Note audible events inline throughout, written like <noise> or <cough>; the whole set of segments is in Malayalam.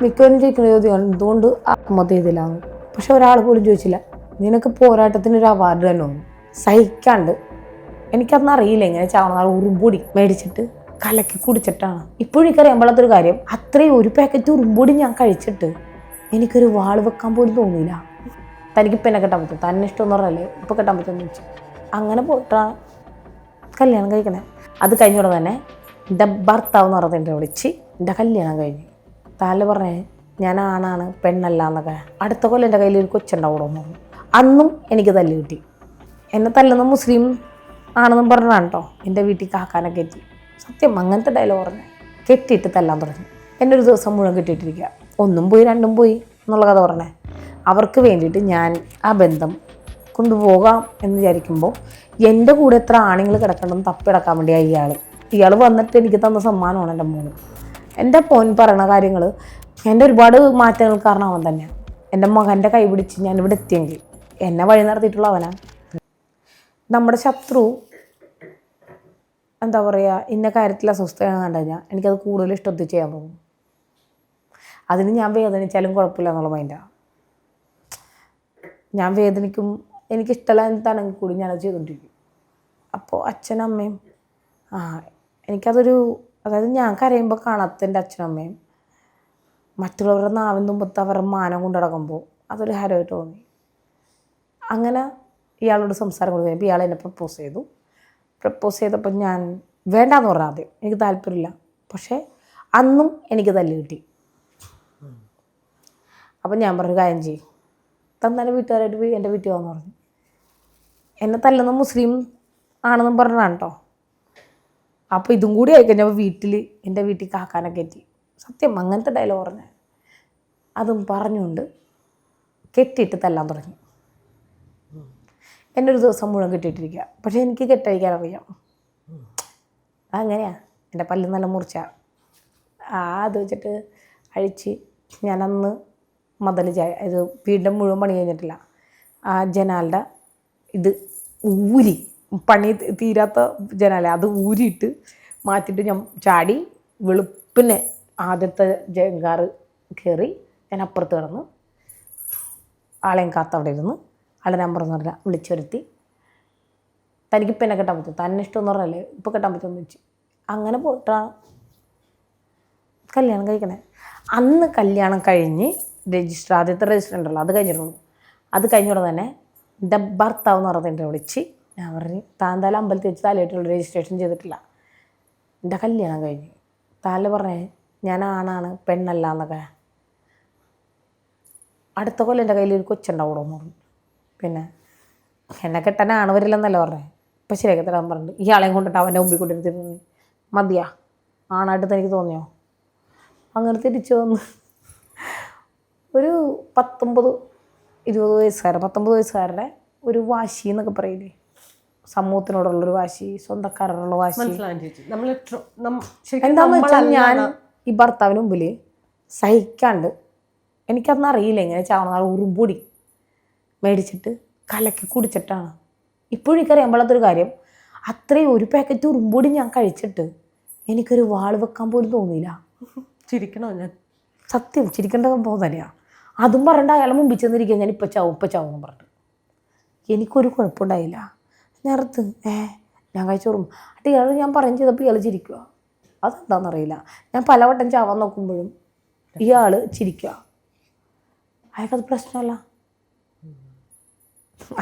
മിക്കവരും ചോദിക്കുന്ന ചോദ്യമാണ് എന്തുകൊണ്ട് ആത്മഹത്യ ചെയ്തില്ലാന്ന്? പക്ഷെ ഒരാൾ പോലും ചോദിച്ചില്ല. നിനക്ക് പോരാട്ടത്തിന് ഒരു അവാർഡ് തന്നെ വന്നു സഹിക്കാണ്ട്. എനിക്കതൊന്നും അറിയില്ല എങ്ങനെ ചാവണ ഉറുമ്പൊടി മേടിച്ചിട്ട് കലക്കി കുടിച്ചിട്ടാണ്. ഇപ്പോഴും എനിക്കറിയാൻ പാടാത്തൊരു കാര്യം അത്രയും ഒരു പാക്കറ്റ് ഉറുമ്പൊടി ഞാൻ കഴിച്ചിട്ട് എനിക്കൊരു വാൾ വെക്കാൻ പോലും തോന്നിയില്ല. തനിക്ക് ഇപ്പം എന്നെ കെട്ടാൻ പറ്റും തന്നെ ഇഷ്ടമെന്ന് പറഞ്ഞല്ലേ? ഇപ്പം കെട്ടാൻ പറ്റുമെന്ന് ചോദിച്ചു. അങ്ങനെ പോയിട്ടാണ് കല്യാണം കഴിക്കണേ. അത് കഴിഞ്ഞോടെ തന്നെ എന്റെ ഭർത്താവ് എന്ന് പറഞ്ഞത് എന്റെ വിളിച്ച് എന്റെ കല്യാണം കഴിഞ്ഞു. താൽ പറഞ്ഞേ ഞാൻ ആണാണ് പെണ്ണല്ല എന്നൊക്കെ. അടുത്ത കൊല്ലം എന്റെ കയ്യിൽ ഒരു പറഞ്ഞു. അന്നും എനിക്ക് തല്ല് കിട്ടി. എന്നെ തല്ലുന്ന മുസ്ലിം ആണെന്നും പറഞ്ഞതാണ് കേട്ടോ എന്റെ വീട്ടിൽ കാക്കാനൊക്കെ എത്തി സത്യം അങ്ങനത്തെ ഡയലോഗ് പറഞ്ഞു കെട്ടിയിട്ട് തല്ലാൻ തുടങ്ങി. എന്നെ ഒരു ദിവസം മുഴുവൻ കെട്ടിയിട്ടിരിക്കുക. ഒന്നും പോയി രണ്ടും പോയി എന്നുള്ള കഥ പറഞ്ഞേ. അവർക്ക് വേണ്ടിയിട്ട് ഞാൻ ആ ബന്ധം കൊണ്ടുപോകാം എന്ന് വിചാരിക്കുമ്പോൾ എന്റെ കൂടെ എത്ര ആണുങ്ങൾ കിടക്കണമെന്ന് തപ്പിടക്കാൻ വേണ്ടി ഇയാൾ ഇയാൾ വന്നിട്ട് എനിക്ക് തന്ന സമ്മാനമാണ് എന്റെ മോന്. എന്റെ പോൻ പറയണ കാര്യങ്ങൾ എന്റെ ഒരുപാട് മാറ്റങ്ങൾ കാരണം അവൻ തന്നെയാണ്. എന്റെ മകന്റെ കൈ പിടിച്ച് ഞാൻ ഇവിടെ എത്തിയെങ്കിൽ എന്നെ വഴി നടത്തിയിട്ടുള്ള അവനാണ് നമ്മുടെ ശത്രു എന്താ പറയുക ഇന്ന കാര്യത്തിൽ അസ്വസ്ഥയാണെന്ന് കണ്ടു എനിക്കത് കൂടുതൽ ഇഷ്ടത്തിൽ ചെയ്യാൻ തോന്നും അതിന് ഞാൻ വേദനിച്ചാലും കുഴപ്പമില്ല എന്നുള്ള മൈൻഡാണ് ഞാൻ വേദനിക്കും എനിക്കിഷ്ടമല്ല എന്താണെങ്കിൽ കൂടി ഞാനത് ചെയ്തുകൊണ്ടിരിക്കും. അപ്പോൾ അച്ഛനും അമ്മയും ആ എനിക്കതൊരു അതായത് ഞാൻ കരയുമ്പോൾ കാണാത്ത എന്റെ അച്ഛനും അമ്മയും. മറ്റുള്ളവരുടെ നാവിൻ തുമ്പത്ത് അവരുടെ മാനം കൊണ്ടടക്കുമ്പോൾ അതൊരു ഹരമായിട്ട് തോന്നി. അങ്ങനെ ഇയാളോട് സംസാരം കൊടുത്തു കഴിഞ്ഞപ്പോൾ ഇയാൾ എന്നെ പ്രപ്പോസ് ചെയ്തു. പ്രപ്പോസ് ചെയ്തപ്പോൾ ഞാൻ വേണ്ടാന്ന് പറഞ്ഞു ആദ്യം. എനിക്ക് താല്പര്യമില്ല. പക്ഷേ അന്നും എനിക്ക് തല്ല് കിട്ടി. അപ്പം ഞാൻ പറഞ്ഞു കാര്യം ചെയ്യും. തന്നാലും വീട്ടുകാരായിട്ട് പോയി എന്റെ വീട്ടിൽ വന്നു പറഞ്ഞു. എന്നെ തല്ലുന്ന മുസ്ലിം ആണെന്നും പറഞ്ഞതാണ് കേട്ടോ അപ്പോൾ ഇതും കൂടി ആയിക്കഴിഞ്ഞപ്പോൾ വീട്ടിൽ എന്റെ വീട്ടിൽ കാക്കാനൊക്കെ എത്തി സത്യം അങ്ങനത്തെ ഡയലോഗ് പറഞ്ഞു അതും പറഞ്ഞുകൊണ്ട് കെട്ടിയിട്ട് തല്ലാൻ തുടങ്ങി. എന്റെ ഒരു ദിവസം മുഴുവൻ കെട്ടിയിട്ടിരിക്കുക. പക്ഷേ എനിക്ക് കെട്ടഴിക്കാൻ അറിയാം. അങ്ങനെയാ എന്റെ പല്ല് നല്ല മുറിച്ച. അത് വെച്ചിട്ട് അഴിച്ച് ഞാനന്ന് മതൽ ഇത് വീണ്ടും മുഴുവൻ പണി കഴിഞ്ഞിട്ടില്ല. ആ ജനാലിന്റെ ഇത് ഊരി പണി തീരാത്ത ജനാല. അത് ഊരിയിട്ട് മാറ്റിയിട്ട് ഞാൻ ചാടി വെളുപ്പിനെ ആദ്യത്തെ ജങ്കാറ് കയറി ഞാൻ അപ്പുറത്ത് കിടന്ന് ആളെയും കാത്തവിടെ ഇരുന്ന് ആളെ നമ്പർ എന്ന് പറഞ്ഞാൽ വിളിച്ചു വരുത്തി തനിക്കിപ്പോൾ എന്നെ കെട്ടാൻ പറ്റും തന്നെ ഇഷ്ടമെന്ന് പറഞ്ഞല്ലേ? ഇപ്പോൾ കെട്ടാൻ പറ്റുമെന്ന് വെച്ച് അങ്ങനെ പോയിട്ടാണ് കല്യാണം കഴിക്കണേ. അന്ന് കല്യാണം കഴിഞ്ഞ് രജിസ്റ്റർ ആദ്യത്തെ രജിസ്റ്റർ ഉണ്ടല്ലോ അത് കഴിഞ്ഞിട്ടുള്ളൂ അത് കഴിഞ്ഞ ഉടനെ തന്നെ എന്റെ ഭർത്താവ് എന്ന് പറഞ്ഞത് എന്റെ വിളിച്ച് ഞാൻ പറഞ്ഞു താന്താല അമ്പലത്തിൽ വെച്ച് താലയായിട്ടുള്ള രജിസ്ട്രേഷൻ ചെയ്തിട്ടില്ല. എന്റെ കല്യാണം കഴിഞ്ഞു. താല പറഞ്ഞേ ഞാൻ ആണാണ് പെണ്ണല്ല എന്നൊക്കെ. അടുത്ത കൊല്ലം എന്റെ കയ്യിൽ ഒരു എന്ന് പറഞ്ഞു. പിന്നെ എന്നെ കെട്ടാൻ ആണ് വരില്ലെന്നല്ല പറഞ്ഞേ? ഇപ്പം ശരിയാക്കി തരാൻ പറഞ്ഞിട്ട് ഇയാളെയും കൊണ്ടിട്ട് അവന്റെ മുമ്പിൽ കൊണ്ടിരുത്തിരുന്നു മതിയാ. ആണായിട്ട് എനിക്ക് തോന്നിയോ? അങ്ങനെ തിരിച്ചു വന്ന് ഒരു പത്തൊമ്പത് ഇരുപത് വയസ്സുകാരൻ പത്തൊമ്പത് വയസ്സുകാരുടെ ഒരു വാശി എന്നൊക്കെ പറയില്ലേ? സമൂഹത്തിനോടുള്ളൊരു വാശി സ്വന്തക്കാരോടുള്ള വാശി. എന്താണെന്ന് എന്താന്ന് വെച്ചാൽ ഞാൻ ഈ ഭർത്താവിന് മുമ്പിൽ സഹിക്കാണ്ട് എനിക്കതൊന്നും അറിയില്ല എങ്ങനെ ചാവണ നാളെ ഉറുമ്പൊടി മേടിച്ചിട്ട് കലക്കി കുടിച്ചിട്ടാണ്. ഇപ്പോഴും എനിക്കറിയാൻ പാടാത്തൊരു കാര്യം. അത്രയും ഒരു പാക്കറ്റ് ഉറുമ്പൊടി ഞാൻ കഴിച്ചിട്ട് എനിക്കൊരു വാൾ വെക്കാൻ പോലും തോന്നിയില്ല. ചിരിക്കണോ ഞാൻ? സത്യം ചിരിക്കേണ്ട സംഭവം തന്നെയാണ് അതും പറഞ്ഞിട്ട് അയാളെ മുമ്പിൽ ചെന്നിരിക്കുക ഞാൻ ഇപ്പം ചാവും ഇപ്പം ചാവും എന്ന് പറഞ്ഞിട്ട്. എനിക്കൊരു കുഴപ്പമുണ്ടായില്ല. നേരത്ത് ഏ ഞാൻ കഴിച്ചോറും എന്നിട്ട് ഇയാൾ ഞാൻ പറയും ചെയ്തപ്പോൾ ഇയാൾ ചിരിക്കുക അതെന്താണെന്നറിയില്ല ഞാൻ പലവട്ടം ചാവാൻ നോക്കുമ്പോഴും ഇയാൾ ചിരിക്കുക അയാൾക്കത് പ്രശ്നമല്ല.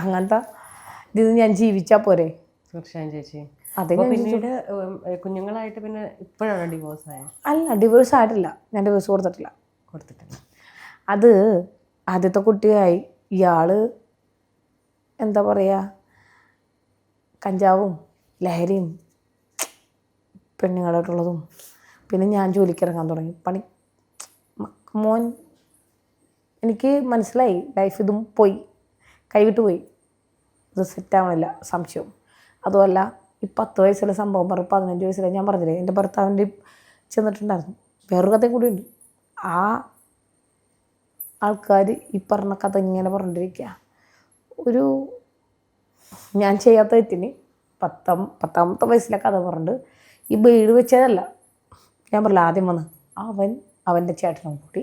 അങ്ങനത്തെ ഇത് ഞാൻ ജീവിച്ചാൽ പോരെ. തീർച്ചയായും ചേച്ചി. അതെ പിന്നീട് കുഞ്ഞുങ്ങളായിട്ട് പിന്നെ ഇപ്പോഴാണ് ഡിവോഴ്സ് ആയത് അല്ല ഡിവോഴ്സ് ആയിട്ടില്ല. ഞാൻ ഡിവോഴ്സ് കൊടുത്തിട്ടില്ല. കൊടുത്തിട്ടില്ല. അത് ആദ്യത്തെ കുട്ടിയായി ഇയാൾ എന്താ പറയുക കഞ്ചാവും ലഹരിയും പെണ്ണുങ്ങളായിട്ടുള്ളതും. പിന്നെ ഞാൻ ജോലിക്കിറങ്ങാൻ തുടങ്ങി. പണി മോൻ എനിക്ക് മനസ്സിലായി. ലൈഫ് ഇതും പോയി. കൈവിട്ട് പോയി. ഇത് സെറ്റാവണില്ല സംശയം. അതുമല്ല ഈ പത്ത് വയസ്സിലെ സംഭവം പറഞ്ഞു പതിനഞ്ച് വയസ്സിലെ ഞാൻ പറഞ്ഞില്ലേ എന്റെ ഭർത്താവിന്റെ ചെന്നിട്ടുണ്ടായിരുന്നു. വേറൊരു കഥയും കൂടി ഉണ്ട്. ആ ആൾക്കാർ ഈ പറഞ്ഞ കഥ ഇങ്ങനെ പറഞ്ഞിരിക്കുക. ഒരു ഞാൻ ചെയ്യാത്ത തെറ്റിന് പത്താം പത്താമത്തെ വയസ്സിലെ കഥ പറഞ്ഞിട്ട് ഈ വീട് വെച്ചതല്ല. ഞാൻ പറഞ്ഞില്ല ആദ്യം വന്ന് അവൻ അവന്റെ ചേട്ടനും കൂടി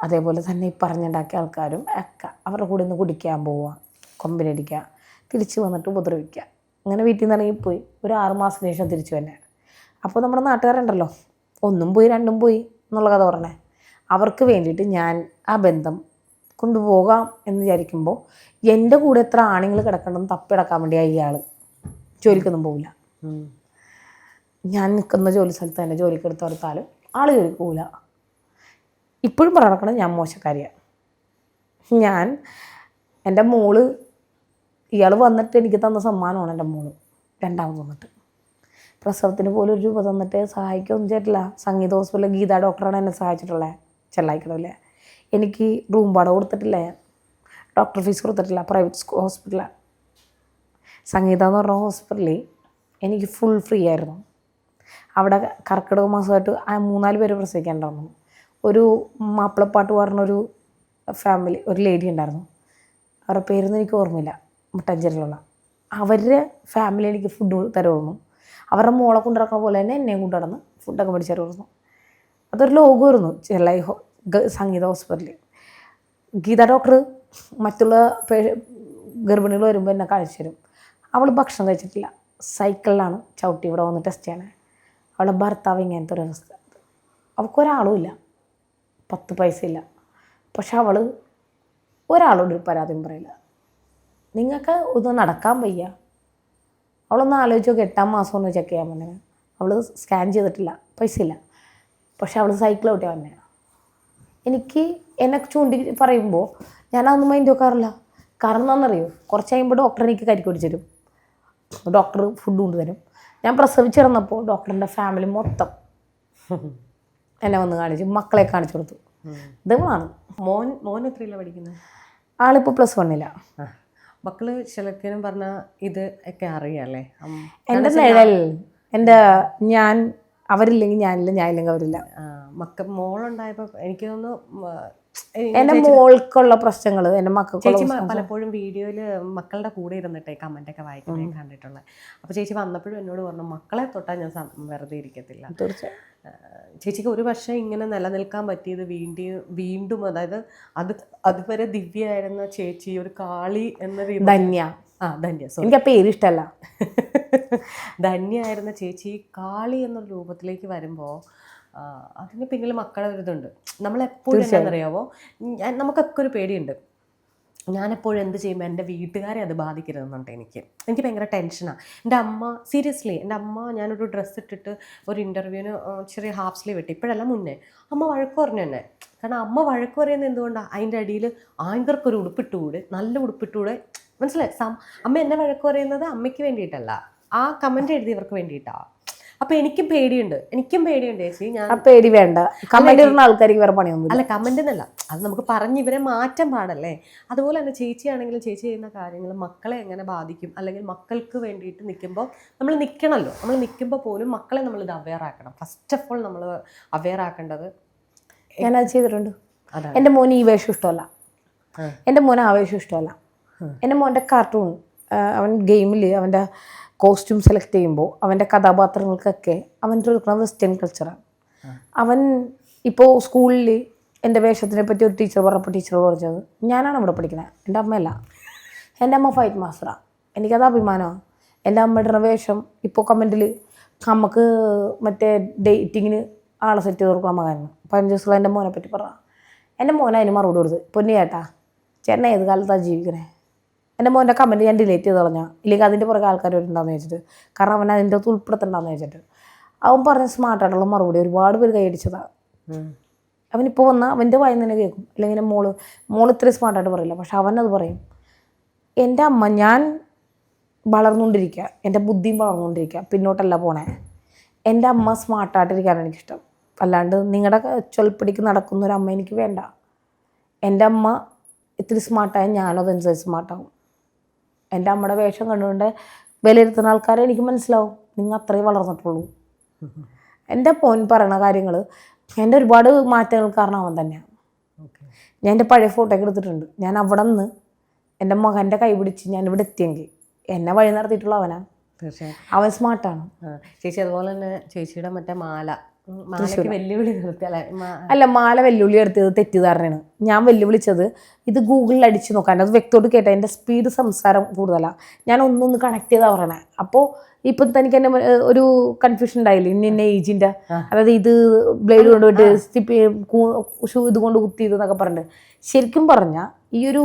അതേപോലെ തന്നെ ഈ പറഞ്ഞുണ്ടാക്കിയ ആൾക്കാരും ഒക്കെ അവരുടെ കൂടെ ഒന്ന് കുടിക്കാൻ പോവുക കൊമ്പിനടിക്കുക തിരിച്ച് വന്നിട്ട് ഉപദ്രവിക്കുക. അങ്ങനെ വീട്ടിൽ നിന്ന് ഇറങ്ങിപ്പോയി. ഒരു ആറുമാസത്തിന് ശേഷം തിരിച്ചു തന്നെ അപ്പോൾ നമ്മുടെ നാട്ടുകാരുണ്ടല്ലോ ഒന്നും പോയി രണ്ടും പോയി എന്നുള്ള കഥ പറഞ്ഞേ. അവർക്ക് വേണ്ടിയിട്ട് ഞാൻ ആ ബന്ധം കൊണ്ടുപോകാം എന്ന് വിചാരിക്കുമ്പോൾ എന്റെ കൂടെ എത്ര ആണുങ്ങൾ കിടക്കണമെന്ന് തപ്പിടക്കാൻ വേണ്ടി ഇയാൾ ജോലിക്കൊന്നും പോകില്ല. ഞാൻ നിൽക്കുന്ന ജോലി സ്ഥലത്ത് തന്നെ ജോലിക്ക് എടുത്ത് കൊടുത്താലും ആൾ ജോലിക്ക് പോകില്ല ഇപ്പോഴും പറഞ്ഞു നടക്കണം ഞാൻ മോശക്കാരിയാണ് ഞാൻ എന്റെ മോൾ ഇയാൾ വന്നിട്ട് എനിക്ക് തന്ന സമ്മാനമാണ് എന്റെ മോൾ രണ്ടാമത് വന്നിട്ട്. പ്രസവത്തിന് പോലും ഒരു രൂപ തന്നിട്ട് സഹായിക്കുകയൊന്നും ചെയ്തിട്ടില്ല. സംഗീത ഹോസ്പിറ്റലിലെ ഗീത ഡോക്ടറാണ് എന്നെ സഹായിച്ചിട്ടുള്ളത്. ചെല്ലായിക്കടല്ലേ എനിക്ക് റൂം വാടക കൊടുത്തിട്ടില്ല ഞാൻ. ഡോക്ടർ ഫീസ് കൊടുത്തിട്ടില്ല പ്രൈവറ്റ് ഹോസ്പിറ്റലാണ് സംഗീത എന്ന് പറഞ്ഞ ഹോസ്പിറ്റലിൽ എനിക്ക് ഫുൾ ഫ്രീ ആയിരുന്നു. അവിടെ കർക്കിടക മാസമായിട്ട് ആ മൂന്നാൽ പേര് പ്രസവിക്കാനുണ്ടായിരുന്നു. ഒരു മാപ്പിളപ്പാട്ട് പറഞ്ഞൊരു ഫാമിലി ഒരു ലേഡി ഉണ്ടായിരുന്നു. അവരുടെ പേരൊന്നും എനിക്ക് ഓർമ്മയില്ല മുട്ടഞ്ചേരിയിലുള്ള. അവരുടെ ഫാമിലി എനിക്ക് ഫുഡ് തരുമായിരുന്നു. അവരുടെ മോളെ കൊണ്ടിറക്കുന്ന പോലെ തന്നെ എന്നെയും കൊണ്ട് നടന്ന് ഫുഡൊക്കെ മേടിച്ചു തരുമായിരുന്നു. അതൊരു ലോകമായിരുന്നു. ചെല്ലായി സംഗീത ഹോസ്പിറ്റലിൽ. ഗീത ഡോക്ടർ മറ്റുള്ള ഗർഭിണികൾ വരുമ്പോൾ എന്നെ കാണിച്ചു തരും. അവൾ ഭക്ഷണം കഴിച്ചിട്ടില്ല. സൈക്കിളിലാണ് ചവിട്ടി ഇവിടെ വന്ന് ടെസ്റ്റ് ചെയ്യണേ. അവളുടെ ഭർത്താവ് ഇങ്ങനത്തെ ഒരു അവസ്ഥ. അവൾക്കൊരാളുമില്ല പത്ത് പൈസ ഇല്ല. പക്ഷെ അവൾ ഒരാളോട് ഒരു പരാതിയും പറയില്ല. നിങ്ങൾക്ക് ഒന്ന് നടക്കാൻ വയ്യ. അവളൊന്ന് ആലോചിച്ച് നോക്കി. എട്ടാം മാസം ഒന്ന് ചെക്ക് ചെയ്യാൻ വന്നേ അവൾ സ്കാൻ ചെയ്തിട്ടില്ല. പൈസ ഇല്ല. പക്ഷെ അവൾ സൈക്കിൾ തന്നെയാണ് എനിക്ക് എന്നെ ചൂണ്ടി പറയുമ്പോൾ ഞാൻ ഞാനതൊന്നും മൈൻഡ് വെക്കാറില്ല. കാരണം എന്താണെന്നറിയോ? കുറച്ച് കഴിയുമ്പോൾ ഡോക്ടർ എനിക്ക് കരിക്ക് പിടിച്ച് തരും. ഡോക്ടർ ഫുഡ് കൊണ്ടുതരും ഞാൻ പ്രസവിച്ചിറന്നപ്പോൾ ഡോക്ടറിന്റെ ഫാമിലി മൊത്തം എന്നെ വന്ന് കാണിച്ചു. മക്കളെ കാണിച്ചു കൊടുത്തു. ഇതുമാണ് മോൻ മോൻ എത്രയിലാണ് പഠിക്കുന്നത്? ആളിപ്പോൾ പ്ലസ് വണ്ണില്ല. മക്കൾ ചിലക്കിനും പറഞ്ഞ ഇത് ഒക്കെ അറിയാല്ലേ? എന്റെ നിഴൽ എന്റെ ഞാൻ അവരില്ലെങ്കിൽ ഞാനില്ല ഞാനില്ലെങ്കിൽ അവരില്ല. മക്ക മോളുണ്ടായപ്പോ എനിക്ക് തോന്നുന്നു മോൾക്കുള്ള പ്രശ്നങ്ങൾ മക്കൾക്കുള്ള ചേച്ചി പലപ്പോഴും വീഡിയോയിൽ മക്കളുടെ കൂടെ ഇരുന്നിട്ടേ കമന്റ് ഒക്കെ വായിക്കുന്നേ കണ്ടിട്ടുള്ളത് അപ്പൊ ചേച്ചി വന്നപ്പോഴും എന്നോട് പറഞ്ഞു മക്കളെ തൊട്ടാ ഞാൻ സം- വെറുതെ ഇരിക്കത്തില്ല. തീർച്ചയായും. ചേച്ചിക്ക് ഒരു വർഷം ഇങ്ങനെ നിലനിൽക്കാൻ പറ്റിയത് വീണ്ടും വീണ്ടും അതായത് അത് അതുവരെ ദിവ്യയായിരുന്ന ചേച്ചി ഒരു കാളി എന്ന രീതി ധന്യ. ആ ധന്യ സോറി എനിക്ക് ആ പേര് ഇഷ്ടമല്ല <laughs> ധന്യായിരുന്ന ചേച്ചി കാളി എന്നൊരു രൂപത്തിലേക്ക് വരുമ്പോൾ അതിന് പിന്നിൽ മക്കളെ ഒരിതുണ്ട് നമ്മളെപ്പോഴും ഞാൻ നമുക്കൊക്കെ ഒരു പേടിയുണ്ട്. ഞാനെപ്പോഴും എന്ത് ചെയ്യുമ്പോൾ എന്റെ വീട്ടുകാരെ അത് ബാധിക്കരുതെന്നുണ്ട് എനിക്ക്. എനിക്ക് ഭയങ്കര ടെൻഷനാണ് എന്റെ അമ്മ സീരിയസ്ലി എന്റെ അമ്മ ഞാനൊരു ഡ്രസ്സ് ഇട്ടിട്ട് ഒരു ഇന്റർവ്യൂവിന് ചെറിയ ഹാഫ് സ്ലീവ് ഇട്ട്. ഇപ്പോഴല്ല മുന്നേ. അമ്മ വഴക്ക് പറഞ്ഞു തന്നെ കാരണം അമ്മ വഴക്ക് പറയുന്നത് എന്തുകൊണ്ടാണ് അതിന്റെ അടിയിൽ ആയങ്കർക്കൊരു ഉടുപ്പിട്ടുകൂടെ നല്ല ഉടുപ്പിട്ടുകൂടെ മനസ്സിലായി? അമ്മ എന്നെ വഴക്ക് പറയുന്നത് അമ്മയ്ക്ക് വേണ്ടിയിട്ടല്ല. ആ കമന്റ് എഴുതിയവർക്ക് വേണ്ടിയിട്ടാണ് അപ്പോൾ എനിക്കും പേടിയുണ്ട്. എനിക്കും പേടിയുണ്ട് ചേച്ചി. ഞാൻ ആ പേടി വേണ്ട. കമന്റ് ഇടുന്ന ആൾക്കാർക്ക് വേറെ പണിയൊന്നും അല്ല കമന്റ് എന്നല്ല. അത് നമുക്ക് പറഞ്ഞ് ഇവരെ മാറ്റാൻ പാടല്ലേ? അതുപോലെ തന്നെ ചേച്ചിയാണെങ്കിലും ചേച്ചി ചെയ്യുന്ന കാര്യങ്ങൾ മക്കളെ എങ്ങനെ ബാധിക്കും? അല്ലെങ്കിൽ മക്കൾക്ക് വേണ്ടിയിട്ട് നിൽക്കുമ്പോൾ നമ്മൾ നിൽക്കണമല്ലോ. നമ്മൾ നിൽക്കുമ്പോൾ പോലും മക്കളെ നമ്മൾ ഇത് അവെയർ ആക്കണം. ഫസ്റ്റ് ഓഫ് ഓൾ നമ്മൾ അവെയർ ആക്കേണ്ടത് അത് ചെയ്തിട്ടുണ്ട്. എന്റെ മോന് ഈ വേഷം ഇഷ്ടമല്ല. എന്റെ മോന് ആവേശം ഇഷ്ടമല്ല. എന്റെ മോന്റെ കാർട്ടൂൺ അവൻ ഗെയിമിൽ അവന്റെ കോസ്റ്റ്യൂം സെലക്ട് ചെയ്യുമ്പോൾ അവന്റെ കഥാപാത്രങ്ങൾക്കൊക്കെ അവൻ എടുക്കുന്ന വെസ്റ്റേൺ കൾച്ചറാണ് അവൻ ഇപ്പോൾ സ്കൂളിൽ എന്റെ വേഷത്തിനെ പറ്റി ഒരു ടീച്ചർ പറഞ്ഞപ്പോൾ ടീച്ചർ പറഞ്ഞത് ഞാനാണ് ഇവിടെ പഠിക്കുന്നത് എന്റെ അമ്മയല്ല. എന്റെ അമ്മ ഫൈറ്റ് മാസ്റ്ററാണ് എനിക്കത് അഭിമാനമാണ്. എന്റെ അമ്മയുടെ വേഷം ഇപ്പോൾ കമന്റിൽ നമുക്ക് മറ്റേ ഡേറ്റിങ്ങിന് ആളെ സെറ്റ് ചെയ്ത് കൊടുക്കണം മകനാണ് പതിനഞ്ച് ദിവസമുള്ള എന്റെ മോനെ പറ്റി പറഞ്ഞ എന്റെ മോനെ അതിന് മറുപടി കൊടുത്ത് പൊന്നു ചേട്ടാ ചേട്ടനെ ഏത് കാലത്താണ് ജീവിക്കണേ? എന്റെ മോന്റെ കമന്റ് ഞാൻ ഡിലീറ്റ് ചെയ്ത് കളഞ്ഞാൽ ഇല്ലെങ്കിൽ അതിന്റെ പുറകെ ആൾക്കാർ വരുന്നുണ്ടാന്ന് വെച്ചിട്ട് കാരണം അവൻ അതിന്റെ അകത്ത് ഉൾപ്പെടുത്തണ്ടെന്ന് വെച്ചിട്ട് അവൻ പറഞ്ഞ സ്മാർട്ടായിട്ടുള്ള മറുപടി ഒരുപാട് പേര് കൈയടിച്ചതാണ് അവൻ അവനിപ്പോൾ വന്നാൽ അവന്റെ വായിൽ തന്നെ കേൾക്കും. അല്ലെങ്കിൽ മോൾ മോൾ ഇത്രയും സ്മാർട്ടായിട്ട് പറയില്ല. പക്ഷെ അവനത് പറയും. എന്റെ അമ്മ ഞാൻ വളർന്നുകൊണ്ടിരിക്കുക എന്റെ ബുദ്ധിയും വളർന്നുകൊണ്ടിരിക്കുക പിന്നോട്ടല്ല പോണേ. എന്റെ അമ്മ സ്മാർട്ടായിട്ടിരിക്കാനാണ് എനിക്കിഷ്ടം. അല്ലാണ്ട് നിങ്ങളുടെ ചൊൽപ്പിടിക്ക് നടക്കുന്ന ഒരു അമ്മ എനിക്ക് വേണ്ട. എന്റെ അമ്മ ഇത്തിരി സ്മാർട്ടായ ഞാനും അതനുസരിച്ച് സ്മാർട്ടാവും എന്റെ അമ്മയുടെ വേഷം കണ്ടുകൊണ്ട് വിലയിരുത്തുന്ന ആൾക്കാരെ എനിക്ക് മനസ്സിലാവും. നിങ്ങൾ അത്രയും വളർന്നിട്ടുള്ളൂ. എന്റെ പോൻ പറയണ കാര്യങ്ങൾ എന്റെ ഒരുപാട് മാറ്റങ്ങൾ കാരണം അവൻ തന്നെയാണ് ഞാൻ എന്റെ പഴയ ഫോട്ടോ ഒക്കെ എടുത്തിട്ടുണ്ട്. ഞാൻ അവിടെ നിന്ന് എന്റെ മകന്റെ കൈ പിടിച്ച് ഞാൻ ഇവിടെ എത്തിയെങ്കിൽ എന്നെ വഴി നടത്തിയിട്ടുള്ള അവനാണ് അവൻ സ്മാർട്ടാണ് ചേച്ചി അതുപോലെ തന്നെ ചേച്ചിയുടെ മറ്റേ മാല വെല്ലുവിളി അല്ലെ? മാല വെല്ലുവിളി എടുത്തത് തെറ്റിദ്ധാരണയാണ്. ഞാൻ വെല്ലുവിളിച്ചത് ഇത് ഗൂഗിളിൽ അടിച്ചു നോക്കാൻ അത് വ്യക്തോട് കേട്ട എന്റെ സ്പീഡ് സംസാരം കൂടുതലാണ് ഞാൻ ഒന്നൊന്ന് കണക്ട് ചെയ്താ പറയണേ. അപ്പോൾ ഇപ്പം തനിക്ക് എന്നെ ഒരു കൺഫ്യൂഷൻ ഉണ്ടായില്ല? ഇന്ന ഇന്ന ഏജിന്റെ അതായത് ഇത് ബ്ലേഡ് കൊണ്ടുപോയിട്ട് സ്റ്റിപ്പ് ഷൂ ഇതുകൊണ്ട് കുത്തി ഇതെന്നൊക്കെ എന്നൊക്കെ പറഞ്ഞിട്ട്. ശരിക്കും പറഞ്ഞാൽ ഈ ഒരു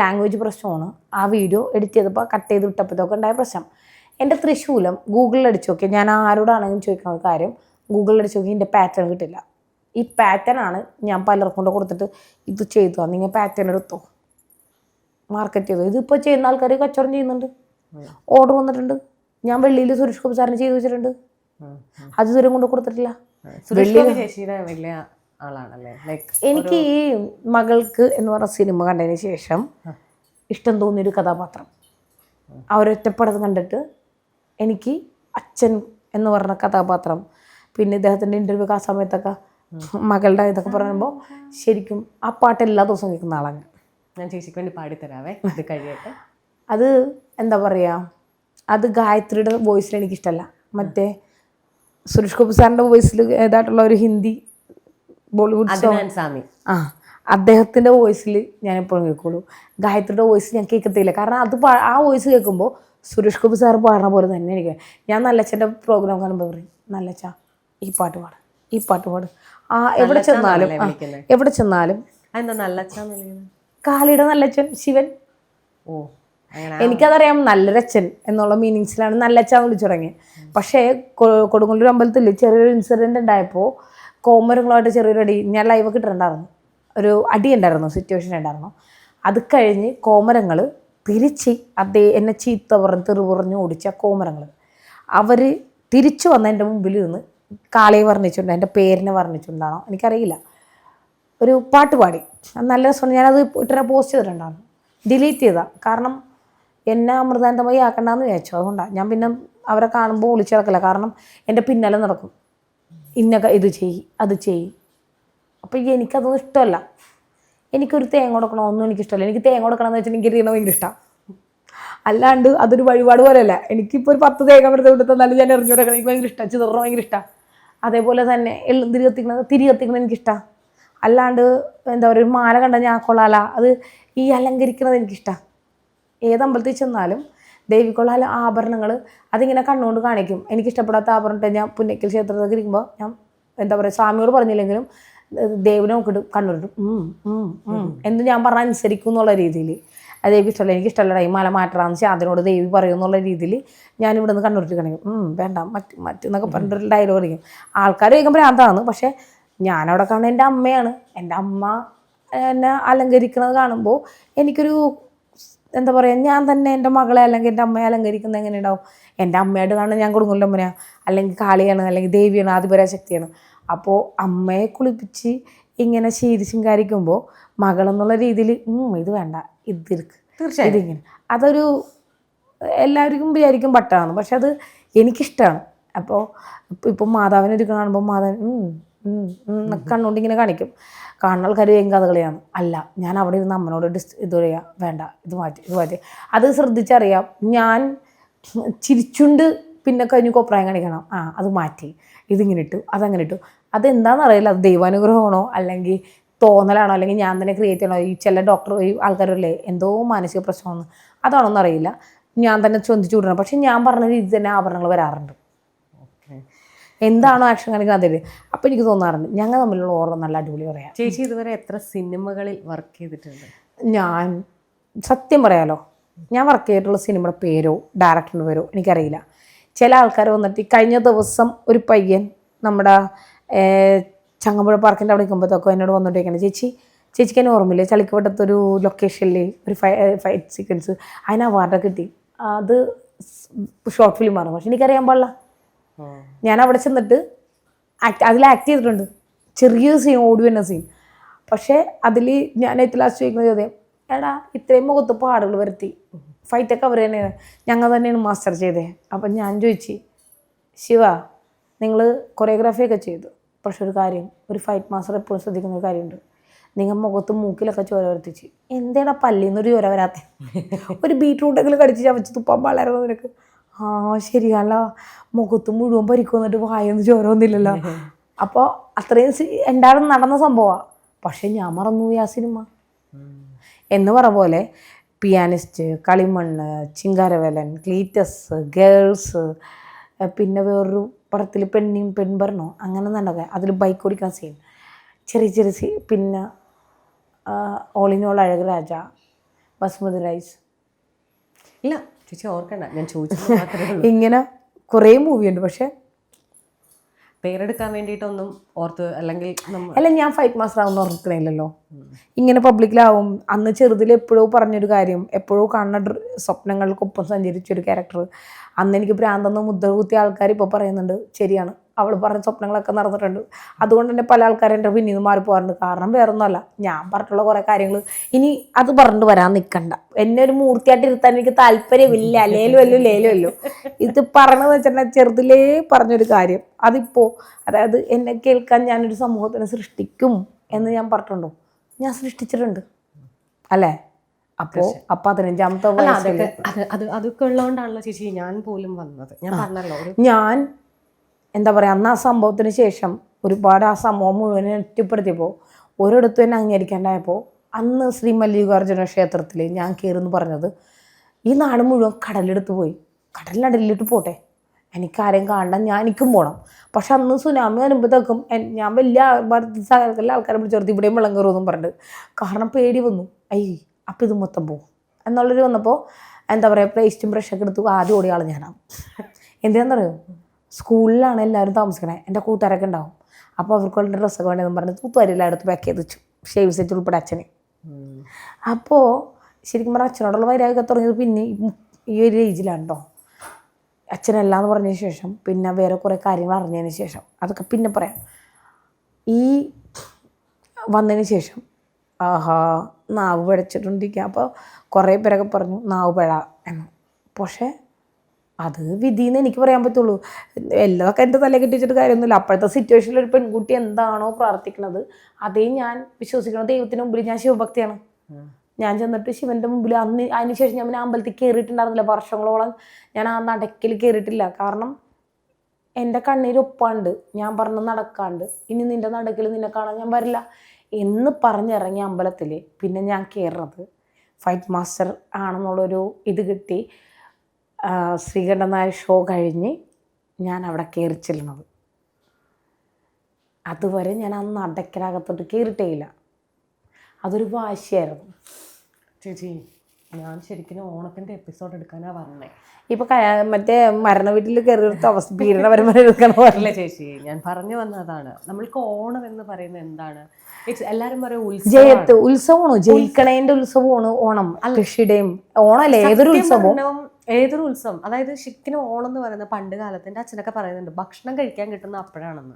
ലാംഗ്വേജ് പ്രശ്നമാണ് ആ വീഡിയോ എഡിറ്റ് ചെയ്തപ്പോൾ കട്ട് ചെയ്ത് വിട്ടപ്പോഴത്തൊക്കെ ഉണ്ടായ പ്രശ്നം. എന്റെ തൃശ്ശൂലം ഗൂഗിളിൽ അടിച്ചു നോക്കിയാൽ ഞാൻ ആരോടാണെങ്കിലും ചോദിക്കുന്ന കാര്യം ഗൂഗിളിൽ അടിച്ച് നോക്കി എന്റെ പാറ്റേൺ കിട്ടില്ല. ഈ പാറ്റേൺ ആണ് ഞാൻ പലർക്കും കൊണ്ട് കൊടുത്തിട്ട് ഇത് ചെയ്തു. നിങ്ങൾ പാറ്റേൺ എടുത്തോ. മാർക്കറ്റ് ചെയ്തു. ഇതിപ്പോൾ ചെയ്യുന്ന ആൾക്കാർ കച്ചവടം ചെയ്യുന്നുണ്ട്. ഓർഡർ വന്നിട്ടുണ്ട്. ഞാൻ വെള്ളിയിൽ സുരേഷ് ഗോപി സാറിന് ചെയ്തു വെച്ചിട്ടുണ്ട്. അത് ഇതുവരെ കൊണ്ട് കൊടുത്തിട്ടില്ല. വലിയ ആളാണല്ലേ? എനിക്ക് ഈ മകൾക്ക് എന്ന് പറഞ്ഞ സിനിമ കണ്ടതിന് ശേഷം ഇഷ്ടം തോന്നിയൊരു കഥാപാത്രം. അവരൊറ്റപ്പെടുന്നത് കണ്ടിട്ട് എനിക്ക് അച്ഛൻ എന്ന് പറഞ്ഞ കഥാപാത്രം പിന്നെ ഇദ്ദേഹത്തിന്റെ ഇന്റർവ്യൂ ആ സമയത്തൊക്കെ മകളുടെ ഇതൊക്കെ പറയുമ്പോൾ ശരിക്കും ആ പാട്ട് എല്ലാ ദിവസവും കേൾക്കുന്ന ആളാണ് ഞാൻ. ഞാൻ ചേച്ചിക്ക് വേണ്ടി പാടിത്തരാവേ. അത് കഴിയട്ടെ. അത് എന്താ പറയുക അത് ഗായത്രിയുടെ വോയിസിൽ എനിക്കിഷ്ടമല്ല മറ്റേ സുരേഷ് ഗോപി സാറിന്റെ വോയിസിൽ ഏതായിട്ടുള്ള ഒരു ഹിന്ദി ബോളിവുഡ് സോങ് സ്വാമി ആ അദ്ദേഹത്തിന്റെ വോയിസിൽ ഞാൻ എപ്പോഴും കേൾക്കുള്ളൂ. ഗായത്രിയുടെ വോയിസ് ഞാൻ കേൾക്കത്തില്ല. കാരണം അത് പാ- ആ വോയിസ് കേൾക്കുമ്പോൾ സുരേഷ് ഗോപി സാർ പാടുന്ന പോലെ തന്നെ എനിക്ക് ഞാൻ നല്ലച്ഛന്റെ പ്രോഗ്രാം കാണുമ്പോൾ പറയും നല്ലച്ച ഈ പാട്ട് പാട്. ഈ പാട്ട് പാട്. ആ എവിടെ ചെന്നാലും എവിടെ ചെന്നാലും. കാലിയുടെ കാളിയുടെ നല്ലച്ഛൻ ശിവൻ. ഓ എനിക്കതറിയാം നല്ലൊരച്ഛൻ എന്നുള്ള മീനിങ്സിലാണ് നല്ലച്ഛൻ വിളിച്ചു തുടങ്ങിയത് പക്ഷേ കൊടുങ്ങല്ലൂർ അമ്പലത്തിൽ ചെറിയൊരു ഇൻസിഡന്റ് ഉണ്ടായപ്പോൾ കോമരങ്ങളുമായിട്ട് ചെറിയൊരു അടി ഞാൻ ലൈവ് ഇട്ടിട്ടുണ്ടായിരുന്നു. ഒരു അടി ഉണ്ടായിരുന്നു സിറ്റുവേഷൻ ഉണ്ടായിരുന്നു. അത് കഴിഞ്ഞ് കോമരങ്ങൾ തിരിച്ച് അതേ എന്നെ ചീത്ത പറഞ്ഞ് തെറി പറഞ്ഞ് ഓടിച്ച കോമരങ്ങൾ അവർ തിരിച്ചു വന്ന എന്റെ മുമ്പിൽ നിന്ന് കാളയെ വർണിച്ചിട്ടുണ്ടോ? എന്റെ പേരിനെ വർണിച്ചിട്ടുണ്ടാണോ എനിക്കറിയില്ല. ഒരു പാട്ട് പാടി. അത് നല്ല രസമാണ്. ഞാനത് ട്വിറ്ററിൽ പോസ്റ്റ് ചെയ്തിട്ടുണ്ടായിരുന്നു. ഡിലീറ്റ് ചെയ്താ. കാരണം എന്നെ അമൃതാനന്ദമായി ആക്കണ്ടെന്ന് വിചാരിച്ചു. അതുകൊണ്ടാണ് ഞാൻ പിന്നെ അവരെ കാണുമ്പോൾ ഒളിച്ചിറക്കില്ല കാരണം എന്റെ പിന്നാലെ നടക്കും. ഇന്ന ഇത് ചെയ്യ് അത് ചെയ്യ്. അപ്പോൾ എനിക്കതൊന്നും ഇഷ്ടമല്ല. എനിക്കൊരു തേങ്ങ കൊടുക്കണോ? ഒന്നും എനിക്കിഷ്ടമല്ല. എനിക്ക് തേങ്ങ കൊടുക്കണമെന്ന് വെച്ചാൽ എനിക്ക് എറിയണ ഭയങ്കര ഇഷ്ടമാണ് അല്ലാണ്ട് അതൊരു വഴിപാട് പോലെയല്ല. എനിക്കിപ്പോൾ ഒരു പത്ത് തേങ്ങ വെറുതെ കൊടുത്താൽ നല്ല ഞാൻ എറിഞ്ഞു കൊടുക്കണം എനിക്ക് ഭയങ്കര ഇഷ്ടം. ചിതറണം ഭയങ്കര ഇഷ്ടമാണ് അതേപോലെ തന്നെ തിരി കത്തിക്കണത് തിരി കത്തിക്കണത് എനിക്കിഷ്ടമാണ് അല്ലാണ്ട് എന്താ പറയുക ഒരു മാല കണ്ട ഞാൻ കൊള്ളാല. അത് ഈ അലങ്കരിക്കുന്നത് എനിക്കിഷ്ടമാണ് ഏത് അമ്പലത്തിൽ ചെന്നാലും ദേവിക്കൊള്ളാല ആഭരണങ്ങൾ അതിങ്ങനെ കണ്ണുകൊണ്ട് കാണിക്കും. എനിക്കിഷ്ടപ്പെടാത്ത ആഭരണം ഞാൻ പുന്നക്കൽ ക്ഷേത്രത്തിലേക്ക് ഇരിക്കുമ്പോൾ ഞാൻ എന്താ പറയുക സ്വാമിയോട് പറഞ്ഞില്ലെങ്കിലും ദേവിനെ നോക്കിയിട്ട് ഉം എന്ന് ഞാൻ പറഞ്ഞ അനുസരിക്കും എന്നുള്ള രീതിയിൽ അത് ദേവിക്ക് ഇഷ്ടമല്ല എനിക്ക് ഇഷ്ടമല്ല ഈ മല വെച്ചാൽ അതിനോട് ദേവി പറയും എന്നുള്ള രീതിയിൽ ഞാൻ ഇവിടെ നിന്ന് കണ്ണൂരിട്ട് കാണിക്കും വേണ്ട മറ്റ് മറ്റെന്നൊക്കെ പറഞ്ഞിട്ടൊരു ഡയലോഗ് അടിക്കും ആൾക്കാർ കേൾക്കുമ്പോൾ ഭ്രാന്താണ് പക്ഷേ ഞാനവിടെ കാണുന്ന എന്റെ അമ്മയാണ്. എന്റെ അമ്മ എന്നെ അലങ്കരിക്കുന്നത് കാണുമ്പോൾ എനിക്കൊരു എന്താ പറയുക ഞാൻ തന്നെ എന്റെ മകളെ അല്ലെങ്കിൽ എന്റെ അമ്മയെ അലങ്കരിക്കുന്നത് എങ്ങനെ ഉണ്ടാവും എന്റെ അമ്മയായിട്ട് കാണുന്ന ഞാൻ കൊടുങ്ങല്ലമ്മനെയാണ് അല്ലെങ്കിൽ കാളിയാണ് അല്ലെങ്കിൽ ദേവിയാണ് ആദിപരാശക്തിയാണ്. അപ്പോൾ അമ്മയെ കുളിപ്പിച്ച് ഇങ്ങനെ ശീതി ശൃംഗാരിക്കുമ്പോൾ മകളെന്നുള്ള രീതിയിൽ ഇത് വേണ്ട ഇതിർക്ക് തീർച്ചയായും. ഇതിങ്ങനെ. അതൊരു എല്ലാവർക്കും വിചാരിക്കും പട്ടാണ് പക്ഷെ അത് എനിക്കിഷ്ടമാണ് അപ്പോൾ ഇപ്പം മാതാവിനെ ഒരു കാണുമ്പോൾ ഉം കണ്ണുകൊണ്ട് ഇങ്ങനെ കാണിക്കും. കാണുന്ന ആൾക്കാർ കഥകളിയാണ്. അല്ല ഞാൻ അവിടെ ഇരുന്ന് അമ്മനോട് ഡിസ് ഇത് പറയാം വേണ്ട ഇത് മാറ്റി ഇത് മാറ്റി. അത് ശ്രദ്ധിച്ചറിയാം. ഞാൻ ചിരിച്ചുണ്ട് പിന്നെ കഴിഞ്ഞ് കൊപ്രായം കാണിക്കണം. ആ അത് മാറ്റി. ഇതിങ്ങനെ ഇട്ടു അതങ്ങനെ ഇട്ടു. അതെന്താണെന്ന് അറിയില്ല അത് ദൈവാനുഗ്രഹമാണോ? അല്ലെങ്കിൽ തോന്നലാണോ? അല്ലെങ്കിൽ ഞാൻ തന്നെ ക്രിയേറ്റ് ചെയ്യണോ? ഈ ചില ഡോക്ടർ ഈ ആൾക്കാരല്ലേ എന്തോ മാനസിക പ്രശ്നമാണ് അതാണോന്ന് അറിയില്ല. ഞാൻ തന്നെ ചൊന്തിച്ചു വിടണം. പക്ഷെ ഞാൻ പറഞ്ഞ രീതി തന്നെ ആഭരണങ്ങൾ വരാറുണ്ട്. എന്താണോ ആക്ഷൻ കാണിക്കുന്നത് അതിൽ അപ്പോൾ എനിക്ക് തോന്നാറുണ്ട്. ഞങ്ങൾ തമ്മിലുള്ള ഓർമ്മ നല്ല അടിപൊളി പറയാം. ചേച്ചി ഇതുവരെ എത്ര സിനിമകളിൽ വർക്ക് ചെയ്തിട്ടുണ്ട്? ഞാൻ സത്യം പറയാലോ ഞാൻ വർക്ക് ചെയ്തിട്ടുള്ള സിനിമയുടെ പേരോ ഡയറക്ടറിന്റെ പേരോ എനിക്കറിയില്ല. ചില ആൾക്കാർ വന്നിട്ട് കഴിഞ്ഞ ദിവസം ഒരു പയ്യൻ നമ്മുടെ ചങ്ങമ്പുഴ പാർക്കിന്റെ അവിടെ നിൽക്കുമ്പോഴത്തേക്കും എന്നോട് വന്നിട്ടേക്കാണ് ചേച്ചി ചേച്ചിക്ക് എന്നെ ഓർമ്മയില്ലേ? ചളിക്കവട്ടത്തൊരു ലൊക്കേഷനിൽ ഒരു ഫൈ ഫൈറ്റ് സീക്വൻസ് അതിന് അവാർഡ് കിട്ടി. അത് ഷോർട്ട് ഫിലിം ആണ്. പക്ഷെ എനിക്കറിയാൻ പാടില്ല. ഞാൻ അവിടെ ചെന്നിട്ട് ആക്ട് അതിൽ ആക്ട് ചെയ്തിട്ടുണ്ട്. ചെറിയൊരു സീൻ ഓടി വരുന്ന സീൻ പക്ഷേ അതിൽ ഞാൻ ഏറ്റവും ലാസ്റ്റ് ചോദിക്കുന്ന ചോദ്യം എടാ ഇത്രയും മുഖത്ത് പാടുകൾ വരുത്തി. ഫൈറ്റൊക്കെ അവർ തന്നെയാണ്. ഞങ്ങൾ തന്നെയാണ് മാസ്റ്റർ ചെയ്തത് അപ്പം ഞാൻ ചോദിച്ചു ശിവ നിങ്ങൾ കൊറിയോഗ്രാഫിയൊക്കെ ചെയ്തു. പക്ഷെ ഒരു കാര്യം ഒരു ഫൈറ്റ് മാസ്റ്റർ എപ്പോഴും ശ്രദ്ധിക്കുന്ന ഒരു കാര്യമുണ്ട്. നിങ്ങൾ മുഖത്ത് മൂക്കിലൊക്കെ ചോര വർത്തിച്ച് എന്തേടാ പല്ലിന്നൊരു ചോര വരാത്ത? ഒരു ബീട്രൂട്ടെങ്കിലും കടിച്ച് ചവച്ച് തുപ്പാൻ പാടായിരുന്നു നിനക്ക്? ആ ശരിയല്ല. മുഖത്ത് മുഴുവൻ പരിക്കും വന്നിട്ട് വായൊന്നും ചോര ഒന്നുമില്ലല്ലോ അപ്പോൾ അത്രയും എന്തായാലും നടന്ന സംഭവമാണ് പക്ഷെ ഞാൻ മറന്നുപോയി ആ സിനിമ എന്ന് പറ പോലെ പിയാനിസ്റ്റ് കളിമണ്ണ് ചിങ്കാരവേലൻ ക്ലീറ്റസ് ഗേൾസ് പിന്നെ വേറൊരു പടത്തിൽ പെണ്ണിയും പെൺപറണോ അങ്ങനെ നടക്കുക അതിൽ ബൈക്ക് ഓടിക്കാൻ സീൻ ചെറിയ ചെറിയ സീ പിന്നെ ഇൻ അഴക് രാജ ബസ്മതി റൈസ്. ഇല്ല ചേച്ചി ഓർക്കണ്ട. ഞാൻ ചോദിച്ചു ഇങ്ങനെ കുറേ മൂവിയുണ്ട് പക്ഷേ പേരെടുക്കാൻ വേണ്ടിയിട്ടൊന്നും ഓർത്ത് അല്ലെങ്കിൽ അല്ല ഞാൻ ഫൈറ്റ് മാസ്റ്റർ ആവുന്ന ഓർക്കണില്ലല്ലോ ഇങ്ങനെ പബ്ലിക്കിലാവും അന്ന് ചെറുതിൽ എപ്പോഴോ പറഞ്ഞൊരു കാര്യം എപ്പോഴും കാണുന്ന സ്വപ്നങ്ങൾക്കൊപ്പം സഞ്ചരിച്ചൊരു ക്യാരക്ടർ അന്ന് എനിക്ക് ഭ്രാന്തെന്ന് മുദ്ര കുത്തിയ ആൾക്കാർ ഇപ്പോൾ പറയുന്നുണ്ട് ശരിയാണ്. അവൾ പറഞ്ഞ സ്വപ്നങ്ങളൊക്കെ നടന്നിട്ടുണ്ട്. അതുകൊണ്ട് തന്നെ പല ആൾക്കാരും എന്റെ പിന്നിൽ നിന്ന് മാറിപ്പോകാറുണ്ട്. കാരണം വേറൊന്നുമല്ല. ഞാൻ പറഞ്ഞിട്ടുള്ള കുറേ കാര്യങ്ങൾ ഇനി അത് പറഞ്ഞിട്ട് വരാൻ നിൽക്കണ്ട എന്നെ ഒരു മൂർത്തിയായിട്ട് ഇരുത്താൻ എനിക്ക് താല്പര്യമില്ല. ലേലും അല്ലോ ലേലും അല്ലോ ഇത് പറഞ്ഞു വെച്ചിട്ടുണ്ടെങ്കിൽ ചെറുതിലേ പറഞ്ഞൊരു കാര്യം. അതിപ്പോൾ അതായത് എന്നെ കേൾക്കാൻ ഞാനൊരു സമൂഹത്തിനെ സൃഷ്ടിക്കും എന്ന് ഞാൻ പറഞ്ഞിട്ടുണ്ടോ? ഞാൻ സൃഷ്ടിച്ചിട്ടുണ്ട്. അല്ലേ? അപ്പോ അപ്പൊ പതിനഞ്ചാമത്തെ അത് അതൊക്കെ ഉള്ളതുകൊണ്ടാണല്ലോ ചേച്ചി ഞാൻ പോലും വന്നത്. ഞാൻ പറഞ്ഞല്ലോ ഞാൻ എന്താ പറയുക അന്ന് ആ സംഭവത്തിന് ശേഷം ഒരുപാട് ആ സംഭവം മുഴുവൻ ഒറ്റപ്പെടുത്തിയപ്പോൾ ഒരിടത്തും എന്നെ അംഗീകരിക്കാണ്ടായപ്പോൾ അന്ന് ശ്രീ മല്ലികാർജുന ക്ഷേത്രത്തിൽ ഞാൻ കയറുന്നു പറഞ്ഞത് ഈ നാട് മുഴുവൻ കടലെടുത്ത് പോയി. കടലിനടലിലിട്ട് പോട്ടെ. എനിക്ക് ആരെയും കാണണ്ട ഞാൻ എനിക്കും പോകണം പക്ഷെ അന്ന് സുനാമി വരുമ്പോഴത്തേക്കും ഞാൻ വലിയ എല്ലാ ആൾക്കാരെ വിളിച്ചോർത്ത് ഇവിടെയും വെള്ളം കയറുമെന്നും പറഞ്ഞിട്ട്. കാരണം പേടി വന്നു. അയ്യ് അപ്പം ഇത് മൊത്തം പോകും എന്നുള്ളൊരു വന്നപ്പോൾ എന്താ പറയുക പ്ലേസ്റ്റും ബ്രഷൊക്കെ എടുത്ത് ആദ്യം ഓടിയാൾ ഞാനാണ് എന്തിനാണെന്നറിയോ സ്കൂളിലാണ് എല്ലാവരും താമസിക്കണേ. എന്റെ കൂട്ടുകാരൊക്കെ ഉണ്ടാവും. അപ്പോൾ അവർക്ക് ഡ്രസ്സൊക്കെ വേണ്ടതെന്ന് പറഞ്ഞ് തൂത്തുവാരി എടുത്ത് പാക്ക് ചെയ്ത് വെച്ചു. ഷേവ് സെറ്റ് ഉൾപ്പെടെ അച്ഛന്. അപ്പോൾ ശരിക്കും പറഞ്ഞാൽ അച്ഛനോടുള്ള വൈരാഗ്യമൊക്കെ തുടങ്ങിയത് പിന്നെ ഈ ഒരു ഏജിലാണ് കേട്ടോ അച്ഛനല്ല എന്ന് പറഞ്ഞതിന് ശേഷം പിന്നെ വേറെ കുറേ കാര്യങ്ങൾ അറിഞ്ഞതിന് ശേഷം. അതൊക്കെ പിന്നെ പറയാം. ഈ വന്നതിന് ശേഷം ആഹാ നാവ് പിഴച്ചിട്ടുണ്ടിരിക്കുക അപ്പോൾ കുറേ പേരൊക്കെ പറഞ്ഞു നാവ് പഴ എന്ന്. പക്ഷേ അത് വിധിന്ന് എനിക്ക് പറയാൻ പറ്റുള്ളൂ. എല്ലാതൊക്കെ എന്റെ തലയിൽ കെട്ടിച്ചിട്ട് കാര്യമൊന്നുമില്ല. അപ്പോഴത്തെ സിറ്റുവേഷനിൽ ഒരു പെൺകുട്ടി എന്താണോ പ്രാർത്ഥിക്കുന്നത് അതേ ഞാൻ വിശ്വസിക്കണം. ദൈവത്തിന് മുമ്പിൽ ഞാൻ ശിവഭക്തിയാണ്. ഞാൻ ചെന്നിട്ട് ശിവന്റെ മുമ്പിൽ അന്ന് അതിനുശേഷം ഞാൻ പിന്നെ അമ്പലത്തിൽ കയറിയിട്ടുണ്ടായിരുന്നില്ല വർഷങ്ങളോളം ഞാൻ ആ നടക്കിൽ കയറിയിട്ടില്ല കാരണം എന്റെ കണ്ണീരൊപ്പാണ്ട് ഞാൻ പറഞ്ഞ് നടക്കാണ്ട് ഇനി നിന്റെ നടക്കിൽ നിന്നെ കാണാൻ ഞാൻ വരില്ല എന്ന് പറഞ്ഞിറങ്ങിയ അമ്പലത്തിൽ പിന്നെ ഞാൻ കയറുന്നത് ഫൈറ്റ് മാസ്റ്റർ ആണെന്നുള്ളൊരു ഇത് കിട്ടി. ആ, ശ്രീകണ്ഠൻ ഷോ കഴിഞ്ഞ് ഞാൻ അവിടെ കയറി ചെല്ലുന്നത്. അതുവരെ ഞാൻ അന്ന് നടക്കിനകത്തോട്ട് കയറിട്ടേയില്ല അതൊരു വാശിയായിരുന്നു. ചേച്ചി ഞാൻ ശരിക്കും ഓണത്തിന്റെ എപ്പിസോഡ് എടുക്കാനാണ് പറഞ്ഞേ. ഇപ്പൊ മറ്റേ മരണ വീട്ടിൽ കയറിയെടുത്ത അവസ്ഥ പീഡന പരമ്പര എടുക്കണ പോലെ ചേച്ചി ഞാൻ പറഞ്ഞു വന്നതാണ്. നമ്മൾക്ക് ഓണം എന്ന് പറയുന്നത് എന്താണ്? എല്ലാരും പറയും ഉത്സവം ജയത്ത് ഉത്സവമാണോ? ജയിക്കണേന്റെ ഉത്സവമാണ് ഓണം. കൃഷിയുടെയും ഓണമല്ലേ ഏതൊരു ഉത്സവവും ഏതൊരു ഉത്സവം അതായത് ശരിക്കും ഓണം എന്ന് പറയുന്നത് പണ്ട് കാലത്ത് എന്റെ അച്ഛനൊക്കെ പറയുന്നുണ്ട് ഭക്ഷണം കഴിക്കാൻ കിട്ടുന്ന അപ്പോഴാണെന്ന്.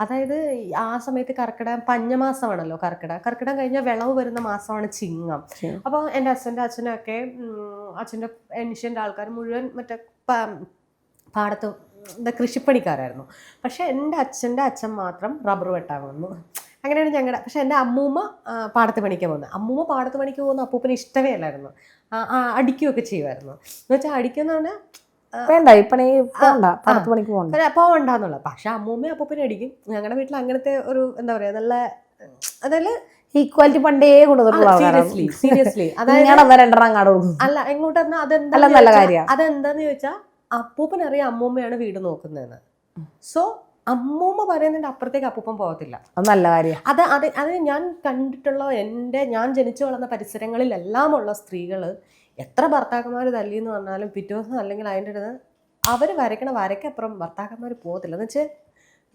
അതായത് ആ സമയത്ത് കർക്കിടകം പഞ്ഞമാസമാണല്ലോ കർക്കിടകം കർക്കിടകം കഴിഞ്ഞാൽ വിളവ് വരുന്ന മാസമാണ് ചിങ്ങം. അപ്പോൾ എന്റെ അച്ഛന്റെ അച്ഛനൊക്കെ അച്ഛന്റെ എനിഷ്യന്റെ ആൾക്കാർ മുഴുവൻ മറ്റേ പ- പാടത്ത് എന്താ കൃഷിപ്പണിക്കാരായിരുന്നു. പക്ഷേ എന്റെ അച്ഛന്റെ അച്ഛൻ മാത്രം റബ്ബർ വെട്ടാൻ വന്നു. അങ്ങനെയാണ് ഞങ്ങളുടെ പക്ഷേ എന്റെ അമ്മൂമ്മ പാടത്ത് പണിക്ക് പോകുന്നത്. അമ്മൂമ്മ പാടത്ത് പണിക്ക് പോകുന്ന അപ്പൂപ്പന് ഇഷ്ടമേ അല്ലായിരുന്നു. അടിക്കുകയൊക്കെ ചെയ്യുമായിരുന്നു എന്ന് വെച്ചാൽ അടിക്കുന്ന പറഞ്ഞാൽ വേണ്ട ഇപ്പണി പണി പോണ്ട. പണിക്ക് പോകണ്ട പോവണ്ടെന്നുള്ളത് പക്ഷെ അമ്മൂമ്മ അപ്പൂപ്പനെ അടിക്കും. ഞങ്ങളുടെ വീട്ടിൽ അങ്ങനത്തെ ഒരു എന്താ പറയാ നല്ല അതായത് ഈക്വാലിറ്റി പണ്ടേ <laughs> കൊടുക്കും. അല്ല എങ്ങോട്ട് അതെന്താ. അതെന്താന്ന് ചോദിച്ചാൽ അപ്പൂപ്പനറിയാം അമ്മൂമ്മയാണ് വീട് നോക്കുന്നതെന്ന്. സോ അമ്മൂമ്മ പറയുന്നതിന്റെ അപ്പുറത്തേക്ക് അപ്പൂപ്പം പോകത്തില്ല. അത് നല്ല കാര്യം. അത് അത് അത് ഞാൻ കണ്ടിട്ടുള്ള എന്റെ ഞാൻ ജനിച്ചു വളർന്ന പരിസരങ്ങളിലെല്ലാം ഉള്ള സ്ത്രീകൾ എത്ര ഭർത്താക്കന്മാർ തല്ലി എന്ന് പറഞ്ഞാലും പിറ്റേ ദിവസം അല്ലെങ്കിൽ അതിന്റെ അടുത്ത് അവർ വരയ്ക്കണ വരയ്ക്കപ്പുറം ഭർത്താക്കന്മാർ പോകത്തില്ല. എന്ന് വെച്ചാൽ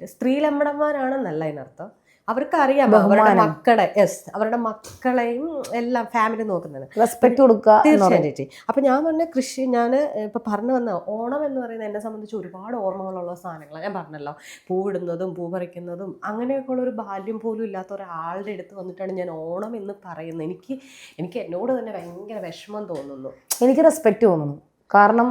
സ്ത്രീലമ്പടന്മാരാണെന്നല്ല അതിനർത്ഥം. അവർക്ക് അറിയാം അവരുടെ മക്കളെ. യെസ് അവരുടെ മക്കളെയും എല്ലാം ഫാമിലി നോക്കുന്നത്. റെസ്പെക്ട് കൊടുക്കുക എന്ന് തീർച്ചയായും പറയും. അപ്പൊ ഞാൻ പറഞ്ഞ കൃഷി ഞാൻ ഇപ്പൊ പറഞ്ഞു വന്ന ഓണം എന്ന് പറയുന്നത് എന്നെ സംബന്ധിച്ച് ഒരുപാട് ഓർമ്മകളുള്ള സാധനങ്ങളാണ് ഞാൻ പറഞ്ഞല്ലോ പൂവിടുന്നതും പൂ പറിക്കുന്നതും അങ്ങനെയൊക്കെ ഉള്ള ഒരു ബാല്യം പോലും ഇല്ലാത്ത ഒരാളുടെ അടുത്ത് വന്നിട്ടാണ് ഞാൻ ഓണം എന്ന് പറയുന്നത്. എനിക്ക് എനിക്ക് എന്നോട് തന്നെ ഭയങ്കര വിഷമം തോന്നുന്നു. എനിക്ക് റെസ്പെക്റ്റ് തോന്നുന്നു. കാരണം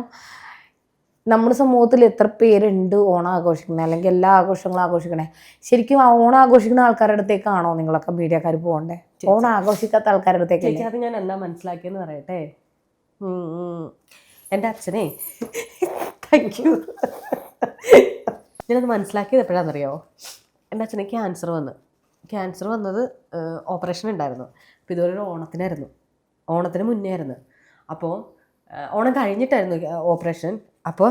നമ്മുടെ സമൂഹത്തിൽ എത്ര പേരുണ്ട് ഓണം ആഘോഷിക്കുന്നത്? അല്ലെങ്കിൽ എല്ലാ ആഘോഷങ്ങളും ആഘോഷിക്കണേ? ശരിക്കും ആ ഓണം ആഘോഷിക്കുന്ന ആൾക്കാരുടെ അടുത്തേക്കാണോ നിങ്ങളൊക്കെ മീഡിയക്കാർ പോകണ്ടേ? ഓണം ആഘോഷിക്കാത്ത ആൾക്കാരുടെ അടുത്തേക്ക് അത് ഞാൻ എന്താ മനസ്സിലാക്കിയെന്ന് പറയട്ടെ. എന്റെ അച്ഛനെ. താങ്ക് യു ഞാനത് മനസ്സിലാക്കിയത് എപ്പോഴാണെന്നറിയോ? എന്റെ അച്ഛനെ ക്യാൻസർ വന്ന്. ക്യാൻസർ വന്നത് ഓപ്പറേഷൻ ഉണ്ടായിരുന്നു. അപ്പോൾ ഇതുപോലെ ഒരു ഓണത്തിനായിരുന്നു. ഓണത്തിന് മുന്നേ ആയിരുന്നു. അപ്പോൾ ഓണം കഴിഞ്ഞിട്ടായിരുന്നു ഓപ്പറേഷൻ. അപ്പോൾ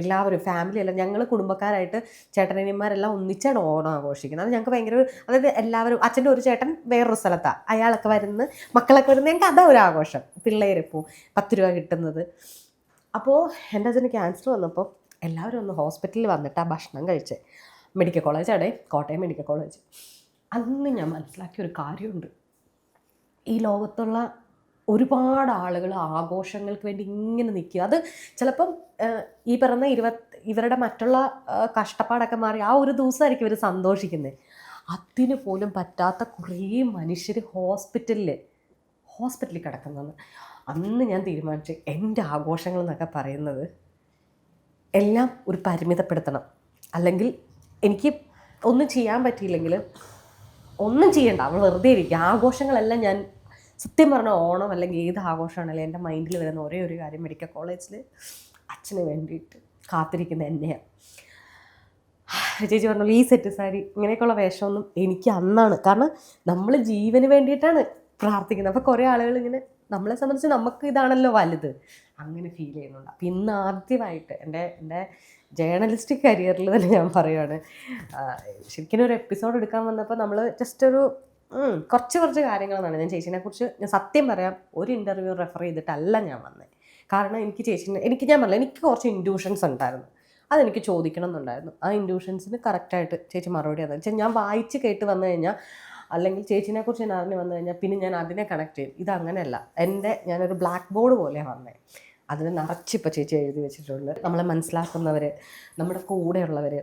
എല്ലാവരും ഫാമിലി എല്ലാം ഞങ്ങൾ കുടുംബക്കാരായിട്ട് ചേട്ടനനിയന്മാരെല്ലാം ഒന്നിച്ചാണ് ഓണം ആഘോഷിക്കുന്നത്. അത് ഞങ്ങൾക്ക് ഭയങ്കര അതായത് എല്ലാവരും അച്ഛന്റെ ഒരു ചേട്ടൻ വേറൊരു സ്ഥലത്താണ് അയാളൊക്കെ വരുന്ന മക്കളൊക്കെ വരുന്ന ഞങ്ങൾക്ക് അതാ ഒരു ആഘോഷം. പിള്ളേരിപ്പോൾ പത്ത് രൂപ കിട്ടുന്നത്. അപ്പോൾ എന്റെ അച്ഛന് ക്യാൻസർ വന്നപ്പോൾ എല്ലാവരും ഒന്ന് ഹോസ്പിറ്റലിൽ വന്നിട്ട് ആ ഭക്ഷണം കഴിച്ച്. മെഡിക്കൽ കോളേജാണ് കോട്ടയം മെഡിക്കൽ കോളേജ് അന്ന് ഞാൻ മനസ്സിലാക്കിയ ഒരു കാര്യമുണ്ട്. ഈ ലോകത്തുള്ള ഒരുപാട് ആളുകൾ ആഘോഷങ്ങൾക്ക് വേണ്ടി ഇങ്ങനെ നിൽക്കുക. അത് ചിലപ്പം ഈ പറഞ്ഞ ഇരുപത് ഇവരുടെ മറ്റുള്ള കഷ്ടപ്പാടൊക്കെ മാറി ആ ഒരു ദിവസമായിരിക്കും ഇവർ സന്തോഷിക്കുന്നത് അതിന് പോലും പറ്റാത്ത കുറേ മനുഷ്യർ ഹോസ്പിറ്റലിൽ ഹോസ്പിറ്റലിൽ കിടക്കുന്നത് അന്ന് ഞാൻ തീരുമാനിച്ചു എന്റെ ആഘോഷങ്ങൾ എന്നൊക്കെ പറയുന്നത് എല്ലാം ഒരു പരിമിതപ്പെടുത്തണം. അല്ലെങ്കിൽ എനിക്ക് ഒന്നും ചെയ്യാൻ പറ്റിയില്ലെങ്കിൽ ഒന്നും ചെയ്യണ്ട. അവൾ വെറുതെ ഇരിക്കുക. ആഘോഷങ്ങളെല്ലാം ഞാൻ സത്യം പറഞ്ഞ ഓണം അല്ലെങ്കിൽ ഏത് ആഘോഷമാണെങ്കിലും എന്റെ മൈൻഡിൽ വരുന്ന ഒരേ ഒരു കാര്യം മെഡിക്കൽ കോളേജിൽ അച്ഛന് വേണ്ടിയിട്ട് കാത്തിരിക്കുന്ന എന്നെയാണ് ചേച്ചി പറഞ്ഞു ഈ സെറ്റ് സാരി ഇങ്ങനെയൊക്കെയുള്ള വേഷമൊന്നും എനിക്ക് അന്നാണ്. കാരണം നമ്മൾ ജീവന് വേണ്ടിയിട്ടാണ് പ്രാർത്ഥിക്കുന്നത്. അപ്പോൾ കുറേ ആളുകൾ ഇങ്ങനെ നമ്മളെ സംബന്ധിച്ച് നമുക്ക് ഇതാണല്ലോ വലുത്. അങ്ങനെ ഫീൽ ചെയ്യുന്നുണ്ട്. അപ്പം ഇന്ന് ആദ്യമായിട്ട് എന്റെ എന്റെ ജേർണലിസ്റ്റിക് കരിയറിൽ തന്നെ ഞാൻ പറയുകയാണ് ശരിക്കും ഒരു എപ്പിസോഡ് എടുക്കാൻ വന്നപ്പോൾ നമ്മൾ ജസ്റ്റ് ഒരു കുറച്ച് കുറച്ച് കാര്യങ്ങളെന്നാണ് ഞാൻ ചേച്ചീനെ കുറിച്ച് ഞാൻ സത്യം പറയാം ഒരു ഇന്റർവ്യൂ റെഫർ ചെയ്തിട്ടല്ല ഞാൻ വന്നത് കാരണം എനിക്ക് ചേച്ചീനെ എനിക്ക് ഞാൻ പറഞ്ഞില്ല എനിക്ക് കുറച്ച് ഇൻഡ്യൂഷൻസ് ഉണ്ടായിരുന്നു. അതെനിക്ക് ചോദിക്കണം എന്നുണ്ടായിരുന്നു ആ ഇൻഡ്യൂഷൻസിന് കറക്റ്റായിട്ട് ചേച്ചി മറുപടി അതെന്ന് വെച്ചാൽ ഞാൻ വായിച്ച് കേട്ട് വന്നു കഴിഞ്ഞാൽ അല്ലെങ്കിൽ ചേച്ചിനെ കുറിച്ച് ഞാൻ അറിഞ്ഞ് വന്നു കഴിഞ്ഞാൽ പിന്നെ ഞാൻ അതിനെ കണക്ട് ചെയ്യും. ഇതങ്ങനെയല്ല. എന്റെ ഞാനൊരു ബ്ലാക്ക് ബോർഡ് പോലെയാണ് വന്നത് അതിന് നിറച്ചിപ്പോൾ ചേച്ചി എഴുതി വെച്ചിട്ടുണ്ട്. നമ്മളെ മനസ്സിലാക്കുന്നവർ നമ്മുടെ കൂടെയുള്ളവർ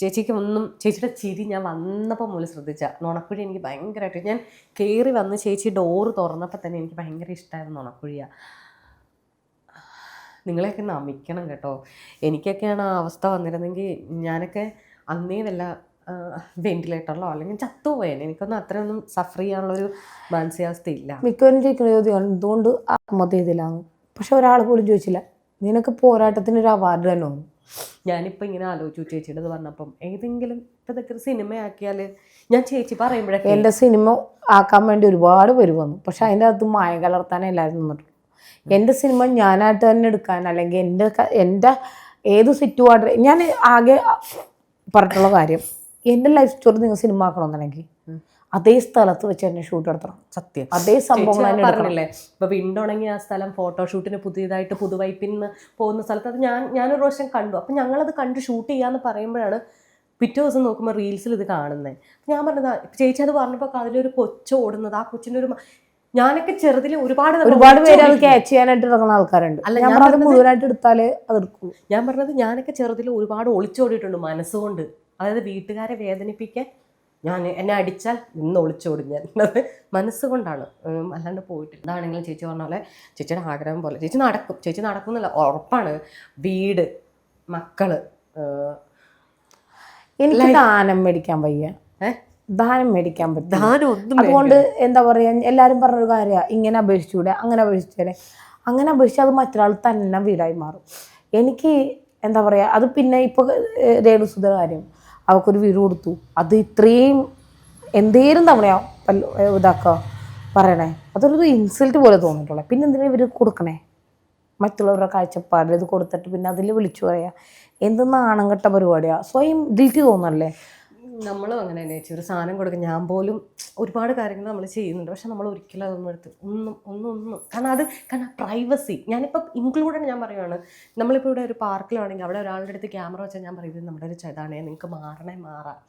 ചേച്ചിക്ക് ഒന്നും ചേച്ചിയുടെ ചിരി ഞാൻ വന്നപ്പോൾ മുതൽ ശ്രദ്ധിച്ച. നുണക്കുഴി എനിക്ക് ഭയങ്കരമായിട്ട് ഞാൻ കയറി വന്ന് ചേച്ചി ഡോറ് തുറന്നപ്പോൾ തന്നെ എനിക്ക് ഭയങ്കര ഇഷ്ടമായിരുന്നു നുണക്കുഴിയാണ് നിങ്ങളെയൊക്കെ നമിക്കണം കേട്ടോ. എനിക്കൊക്കെയാണ് ആ അവസ്ഥ വന്നിരുന്നെങ്കിൽ ഞാനൊക്കെ അന്നേ വല്ല വെന്റിലേറ്ററിലോ അല്ലെങ്കിൽ ചത്തുപോയേനെ. എനിക്കൊന്നും അത്രയൊന്നും സഫർ ചെയ്യാനുള്ളൊരു മാനസികാവസ്ഥ ഇല്ല മിക്കവരും ചോദിക്കുന്ന ചോദ്യമാണ് എന്തുകൊണ്ട് ആത്മഹത്യ ചെയ്തില്ലാന്ന് പക്ഷെ ഒരാൾ പോലും ചോദിച്ചില്ല. നിനക്ക് പോരാട്ടത്തിന് ഒരു അവാർഡ് തന്നെ വന്നു. ഞാനിപ്പോൾ ഇങ്ങനെ ആലോചിച്ചു ചേച്ചിയുടെ എന്ന് പറഞ്ഞപ്പം ഏതെങ്കിലും ഇപ്പം ഇതൊക്കെ ഒരു സിനിമയാക്കിയാൽ ഞാൻ ചേച്ചി പറയുമ്പോഴൊക്കെ എന്റെ സിനിമ ആക്കാൻ വേണ്ടി ഒരുപാട് പേര് വന്നു. പക്ഷെ അതിന്റെ അകത്ത് മായ കലർത്താനേ എല്ലാവരും നിന്നിട്ടുള്ളൂ എന്റെ സിനിമ ഞാനായിട്ട് തന്നെ എടുക്കാൻ അല്ലെങ്കിൽ എന്റെ എന്റെ ഏത് സിറ്റുവാട്ട് ഞാൻ ആകെ പറഞ്ഞിട്ടുള്ള കാര്യം എന്റെ ലൈഫ് സ്റ്റോറി നിങ്ങൾ സിനിമ ആക്കണമെന്നുണ്ടെങ്കിൽ അതേ സ്ഥലത്ത് വെച്ച് തന്നെ ഷൂട്ട് നടത്തണം. സത്യം. അതേ സംഭവം തന്നെ പറഞ്ഞില്ലേ ഇപ്പൊ വിണ്ടുണങ്ങിയ ആ സ്ഥലം ഫോട്ടോഷൂട്ടിന് പുതിയതായിട്ട് പുതുവൈപ്പിന്ന് പോകുന്ന സ്ഥലത്ത് അത് ഞാൻ ഞാനൊരു പ്രാവശ്യം കണ്ടു. അപ്പം ഞങ്ങളത് കണ്ട് ഷൂട്ട് ചെയ്യാന്ന് പറയുമ്പോഴാണ് പിറ്റേ ദിവസം നോക്കുമ്പോൾ റീൽസിൽ ഇത് കാണുന്നത് ഞാൻ പറഞ്ഞതാ ചേച്ചി അത് പറഞ്ഞപ്പോൾ അതിലൊരു കൊച്ചു ഓടുന്നത് ആ കൊച്ചിന്റെ ഒരു ഞാനൊക്കെ ചെറുതിൽ ഒരുപാട് ഒരുപാട് പേര് അത് ക്യാച്ച് ചെയ്യാനായിട്ട് ഇറങ്ങുന്ന ആൾക്കാരുണ്ട്. അല്ല, ഞാൻ പറഞ്ഞത് പറഞ്ഞത് മുഴുവനായിട്ട് എടുത്താലേ അത് എടുക്കൂ ഞാൻ പറഞ്ഞത് ഞാനൊക്കെ ചെറുതിൽ ഒരുപാട് ഒളിച്ചോടിയിട്ടുണ്ട് മനസ്സുകൊണ്ട്. അതായത് വീട്ടുകാരെ വേദനിപ്പിക്കാൻ ഞാൻ എന്നെ അടിച്ചാൽ ഇന്ന് ഒളിച്ചോടും ഞാൻ. അത് മനസ്സുകൊണ്ടാണ്. അല്ലാണ്ട് പോയിട്ടില്ല. ഇതാണെങ്കിലും ചേച്ചി പറഞ്ഞ പോലെ ചേച്ചിയുടെ ആഗ്രഹം പോലെ. ചേച്ചി നടക്കും. ചേച്ചി നടക്കുന്നില്ല ഉറപ്പാണ്. വീട് മക്കൾ എനിക്ക് ദാനം മേടിക്കാൻ വയ്യ. ദാനം മേടിക്കാൻ പറ്റും ദാനം ഒന്നും അതുകൊണ്ട് എന്താ പറയാ എല്ലാരും പറഞ്ഞൊരു കാര്യമാണ് ഇങ്ങനെ അപേക്ഷിച്ചൂടെ അങ്ങനെ അപേക്ഷിച്ചൂടെ. അങ്ങനെ അപേക്ഷിച്ച് അത് മറ്റൊരാൾ തന്നെ വീടായി മാറും. എനിക്ക് എന്താ പറയാ അത് പിന്നെ ഇപ്പൊ ഏഹ്, രേണുസുധ കാര്യം. അവൾക്കൊരു വീട് കൊടുത്തു. അത് ഇത്രയും എന്തേലും തവണയാ ഇതാക്കുക പറയണേ. അതൊരു ഇൻസൾട്ട് പോലെ തോന്നിയിട്ടുള്ളത് പിന്നെ എന്തിനാ ഇവർ കൊടുക്കണേ? മറ്റുള്ളവരുടെ കാഴ്ചപ്പാടിൽ ഇത് കൊടുത്തിട്ട് പിന്നെ അതിൽ വിളിച്ചു പറയാ. എന്ത് നാണം കെട്ട പരിപാടിയാണ് സ്വയം ഗിൽറ്റി തോന്നല്ലേ? നമ്മളും അങ്ങനെ തന്നെ. ചേച്ചി ഒരു സാധനം കൊടുക്കും ഞാൻ പോലും ഒരുപാട് കാര്യങ്ങൾ നമ്മൾ ചെയ്യുന്നുണ്ട്. പക്ഷെ നമ്മൾ ഒരിക്കലും അതൊന്നും എടുത്ത് ഒന്നും ഒന്നും ഒന്നും. കാരണം അത് കാരണം പ്രൈവസി ഞാനിപ്പോൾ ഇൻക്ലൂഡഡ് ഞാൻ പറയുവാണ്. നമ്മളിപ്പോൾ ഇവിടെ ഒരു പാർക്കിലാണെങ്കിൽ അവിടെ ഒരാളുടെ അടുത്ത് ക്യാമറ വെച്ചാൽ ഞാൻ പറയുന്നത് നമ്മുടെ ഒരു ചെതാണേ നിങ്ങൾക്ക് മാറണേ മാറാം.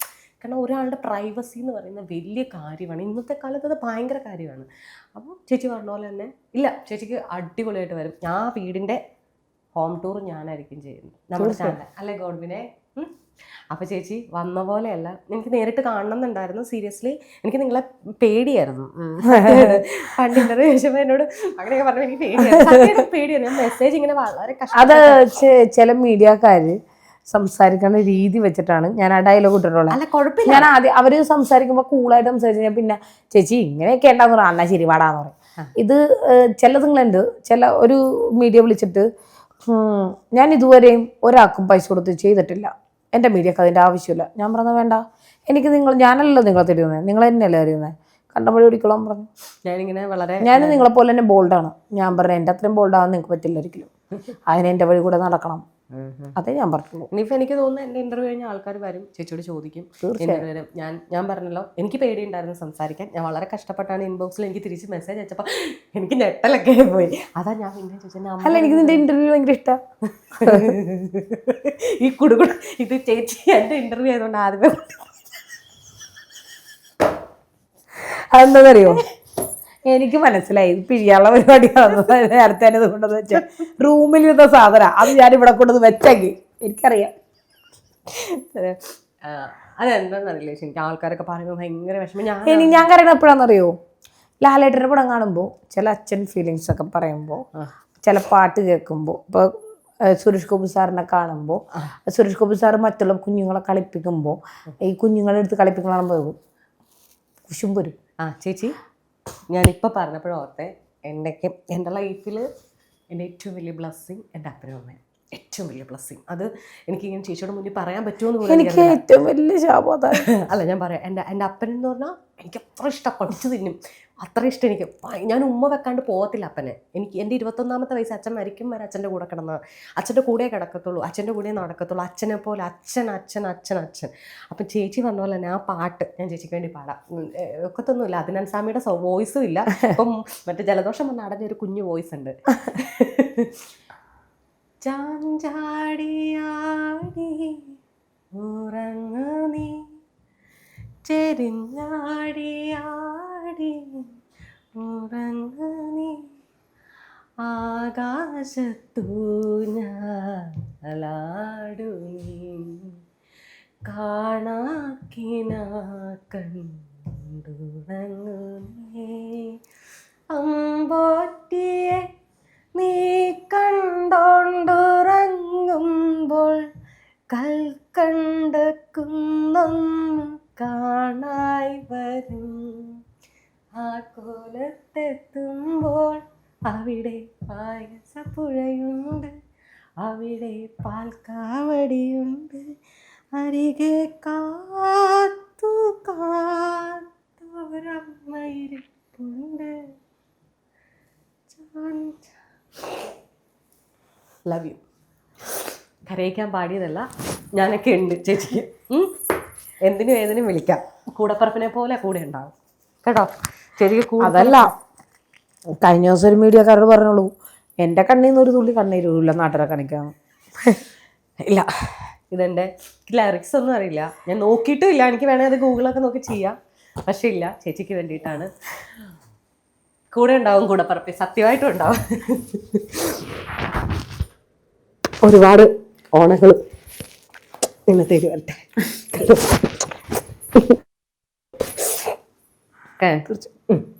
കാരണം ഒരാളുടെ പ്രൈവസി എന്ന് പറയുന്ന വലിയ കാര്യമാണ്. ഇന്നത്തെ കാലത്ത് അത് ഭയങ്കര കാര്യമാണ്. അപ്പോൾ ചേച്ചി പറഞ്ഞ പോലെ തന്നെ ഇല്ല ചേച്ചിക്ക് അടിപൊളിയായിട്ട് വരും. ഞാൻ ആ വീടിന്റെ ഹോം ടൂർ ഞാനായിരിക്കും ചെയ്യുന്നത്. നമ്മുടെ ചാനൽ അല്ലേ ഗോഡ്വിനെ? അപ്പോൾ ചേച്ചി വന്ന പോലെയല്ല. എനിക്ക് നേരിട്ട് കാണണം എന്നുണ്ടായിരുന്നു സീരിയസ്ലി എനിക്ക് നിങ്ങളെ പേടിയായിരുന്നു. പണ്ട് ഇന്റർവ്യൂ ചോദിച്ചപ്പോൾ എന്നോട് അങ്ങനെയൊക്കെ പറഞ്ഞു എനിക്ക് പേടിയായിരുന്നു. പേടിയായിരുന്നു. മെസ്സേജ് ഇങ്ങനെ വളരെ അത് ചില മീഡിയക്കാർ സംസാരിക്കുന്ന രീതി വെച്ചിട്ടാണ് ഞാൻ ആ ഡയലോഗ് ഇട്ടിട്ടുള്ളത്. അല്ല കുഴപ്പമില്ല ഞാൻ ആദ്യം അവർ സംസാരിക്കുമ്പോൾ കൂളായിട്ട് സംസാരിച്ചു കഴിഞ്ഞാൽ പിന്നെ ചേച്ചി ഇങ്ങനെയൊക്കെ ഉണ്ടാന്ന് പറയാം അന്നാ ശരി വാടാന്ന് പറയും. ഇത് ചില ചിലതുങ്ങളുണ്ട് ചില ഒരു മീഡിയ വിളിച്ചിട്ട് ഞാൻ ഇതുവരെയും ഒരാൾക്കും പൈസ കൊടുത്ത് ചെയ്തിട്ടില്ല. എന്റെ മീഡിയക്ക് അതിന്റെ ആവശ്യമില്ല. ഞാൻ പറഞ്ഞത് വേണ്ട. എനിക്ക് നിങ്ങൾ ഞാനല്ലല്ലോ നിങ്ങളെ തരുന്നത് നിങ്ങൾ തന്നെയല്ലേ അറിയുന്നത് കണ്ടപ്പോൾ ഒരിക്കലും പറഞ്ഞു. ഞാനിങ്ങനെ വളരെ ഞാൻ നിങ്ങളെപ്പോലെ തന്നെ ബോൾഡാണ് ഞാൻ പറഞ്ഞു എന്റെ അത്രയും ബോൾഡാകാൻ നിങ്ങൾക്ക് പറ്റില്ല ഒരിക്കലും. അതിന് എന്റെ വഴി കൂടെ നടക്കണം. അതേ ഞാൻ പറഞ്ഞു. ഇനിയിപ്പോൾ എനിക്ക് തോന്നുന്നു എന്റെ ഇന്റർവ്യൂ കഴിഞ്ഞ ആൾക്കാർ വരും. ചേച്ചിയോട് ചോദിക്കും. ഞാൻ ഞാൻ പറഞ്ഞല്ലോ എനിക്ക് പേടിയുണ്ടായിരുന്നു സംസാരിക്കാൻ. ഞാൻ വളരെ കഷ്ടപ്പെട്ടാണ് ഇൻബോക്സിൽ എനിക്ക് തിരിച്ച് മെസ്സേജ് അയച്ചപ്പോൾ <gasps> എനിക്ക് നെട്ടലൊക്കെ പോയി. അതാ ഞാൻ പിന്നെ ചോദിച്ചത് അല്ല എനിക്ക് നിന്റെ ഇന്റർവ്യൂ ഭയങ്കര ഇഷ്ടമാണ് <laughs> ഈ കുടുകുട ഇത് ചേച്ചി എന്റെ ഇന്റർവ്യൂ ആയതുകൊണ്ട് ആദ്യമേ അതെന്താണെന്നറിയോ എനിക്ക് മനസ്സിലായി. പിഴിയാനുള്ള പരിപാടിയാണ് നേരത്തെ തന്നെ ഇത് കൊണ്ടുവന്ന് വെച്ചാൽ റൂമിലിരുന്ന സാധന. അത് ഞാൻ ഇവിടെ കൊണ്ടുവന്ന് വെച്ചെങ്കിൽ. എനിക്കറിയാം. അതെന്താണെന്നറിയില്ല എനിക്ക് ആൾക്കാരൊക്കെ പറയുമ്പോൾ ഭയങ്കര വിഷമം. ഞാൻ ഞാൻ കരയണ എപ്പോഴാണെന്നറിയോ? ലാലേട്ടന്റെ പടം കാണുമ്പോൾ ചില അച്ഛൻ ഫീലിങ്സ് ഒക്കെ പറയുമ്പോൾ ചില പാട്ട് കേൾക്കുമ്പോൾ ഇപ്പോൾ സുരേഷ് ഗോപി സാറിനെ കാണുമ്പോൾ സുരേഷ് ഗോപി സാറ് മറ്റുള്ള കുഞ്ഞുങ്ങളെ കളിപ്പിക്കുമ്പോൾ ഈ കുഞ്ഞുങ്ങളെ എടുത്ത് കളിപ്പിക്കണമെന്ന് കുശും വരും. ആ ചേച്ചി? ഞാനിപ്പോൾ പറഞ്ഞപ്പോഴും ഓർത്തെ എന്റെയൊക്കെ എന്റെ ലൈഫിൽ എന്റെ ഏറ്റവും വലിയ ബ്ലസ്സിങ് എന്റെ അപ്പനും അമ്മയും. ഏറ്റവും വലിയ ബ്ലസ്സിങ് അത് എനിക്ക് ഇങ്ങനെ ചേച്ചിയോട് മുന്നിൽ പറയാൻ പറ്റുമോ എന്ന് പോലും എനിക്ക് ഏറ്റവും വലിയ ശാപം അല്ല ഞാൻ പറയാം എന്റെ എന്റെ അപ്പൻ എന്ന് പറഞ്ഞാൽ എനിക്ക് അത്ര ഇഷ്ടം പഠിച്ചു തിന്നും. അത്ര ഇഷ്ടം എനിക്ക് ഞാൻ ഉമ്മ വെക്കാണ്ട് പോകത്തില്ല അപ്പനെ. എനിക്ക് എന്റെ ഇരുപത്തൊന്നാമത്തെ വയസ്സ് അച്ഛൻ മരിക്കും വരെ അച്ഛന്റെ കൂടെ കിടന്ന അച്ഛന്റെ കൂടെ കിടക്കത്തുള്ളൂ അച്ഛന്റെ കൂടെ നടക്കത്തുള്ളൂ അച്ഛനെ പോലെ അച്ഛൻ അച്ഛൻ അച്ഛൻ അച്ഛൻ. അപ്പം ചേച്ചി പറഞ്ഞ പോലെ തന്നെ ആ പാട്ട് ഞാൻ ചേച്ചിക്ക് വേണ്ടി പാടാം. ഒക്കത്തൊന്നുമില്ല. അതിനാൻ സ്വാമിയുടെ വോയിസും ഇല്ല. അപ്പം മറ്റേ ജലദോഷം വന്ന് അടഞ്ഞൊരു കുഞ്ഞു വോയിസ് ഉണ്ട്. ചാഞ്ചാടിയാടി ഉറങ്ങു നീ ചെരിഞ്ഞാടിയാടി ഉറങ്ങു ഉറങ്ങി ആകാശത്തു ഞാലാടു നീ കാണാക്കിന അമ്പോറ്റിയെ നീ കണ്ടോണ്ടുറങ്ങുമ്പോൾ കൽക്കണ്ട കുന്നൊന്നു കാണായി വരും ആ കോലത്തെത്തുമ്പോൾ അവിടെ പായസപ്പുഴയുണ്ട്. അവിടെ പാൽക്കാവടിയുണ്ട്. അരികെ കാത്തു കാത്തൊരമ്മയിരിപ്പുണ്ട്. ലവ് യു കരയിക്കാൻ പാടിയതല്ല ഞാനൊക്കെ ഉണ്ട് ചേച്ചിക്ക്. എന്തിനും ഏതിനും വിളിക്കാം. കൂടപ്പറപ്പിനെ പോലെ കൂടെ ഉണ്ടാവും. കേട്ടോ? ചെറിയ അതല്ല. കഴിഞ്ഞ ദിവസം ഒരു മീഡിയക്കാരോട് പറഞ്ഞോളൂ. എന്റെ കണ്ണിൽ നിന്ന് ഒരു തുള്ളി കണ്ണീരില്ല നാട്ടിലെ കണിക്കാണ്. ഇല്ല. ഇതെന്റെ ലിറിക്സ് ഒന്നും അറിയില്ല. ഞാൻ നോക്കിയിട്ടും ഇല്ല. എനിക്ക് വേണേൽ അത് ഗൂഗിളൊക്കെ നോക്കി ചെയ്യാം. പക്ഷെ ഇല്ല. ചേച്ചിക്ക് വേണ്ടിയിട്ടാണ്. കൂടെ ഉണ്ടാവും കൂടെ പറപ്പി സത്യമായിട്ടും ഉണ്ടാവും. ഒരുപാട് ഓണങ്ങൾ ഇന്നത്തേക്ക് വരട്ടെ തീർച്ചയായും.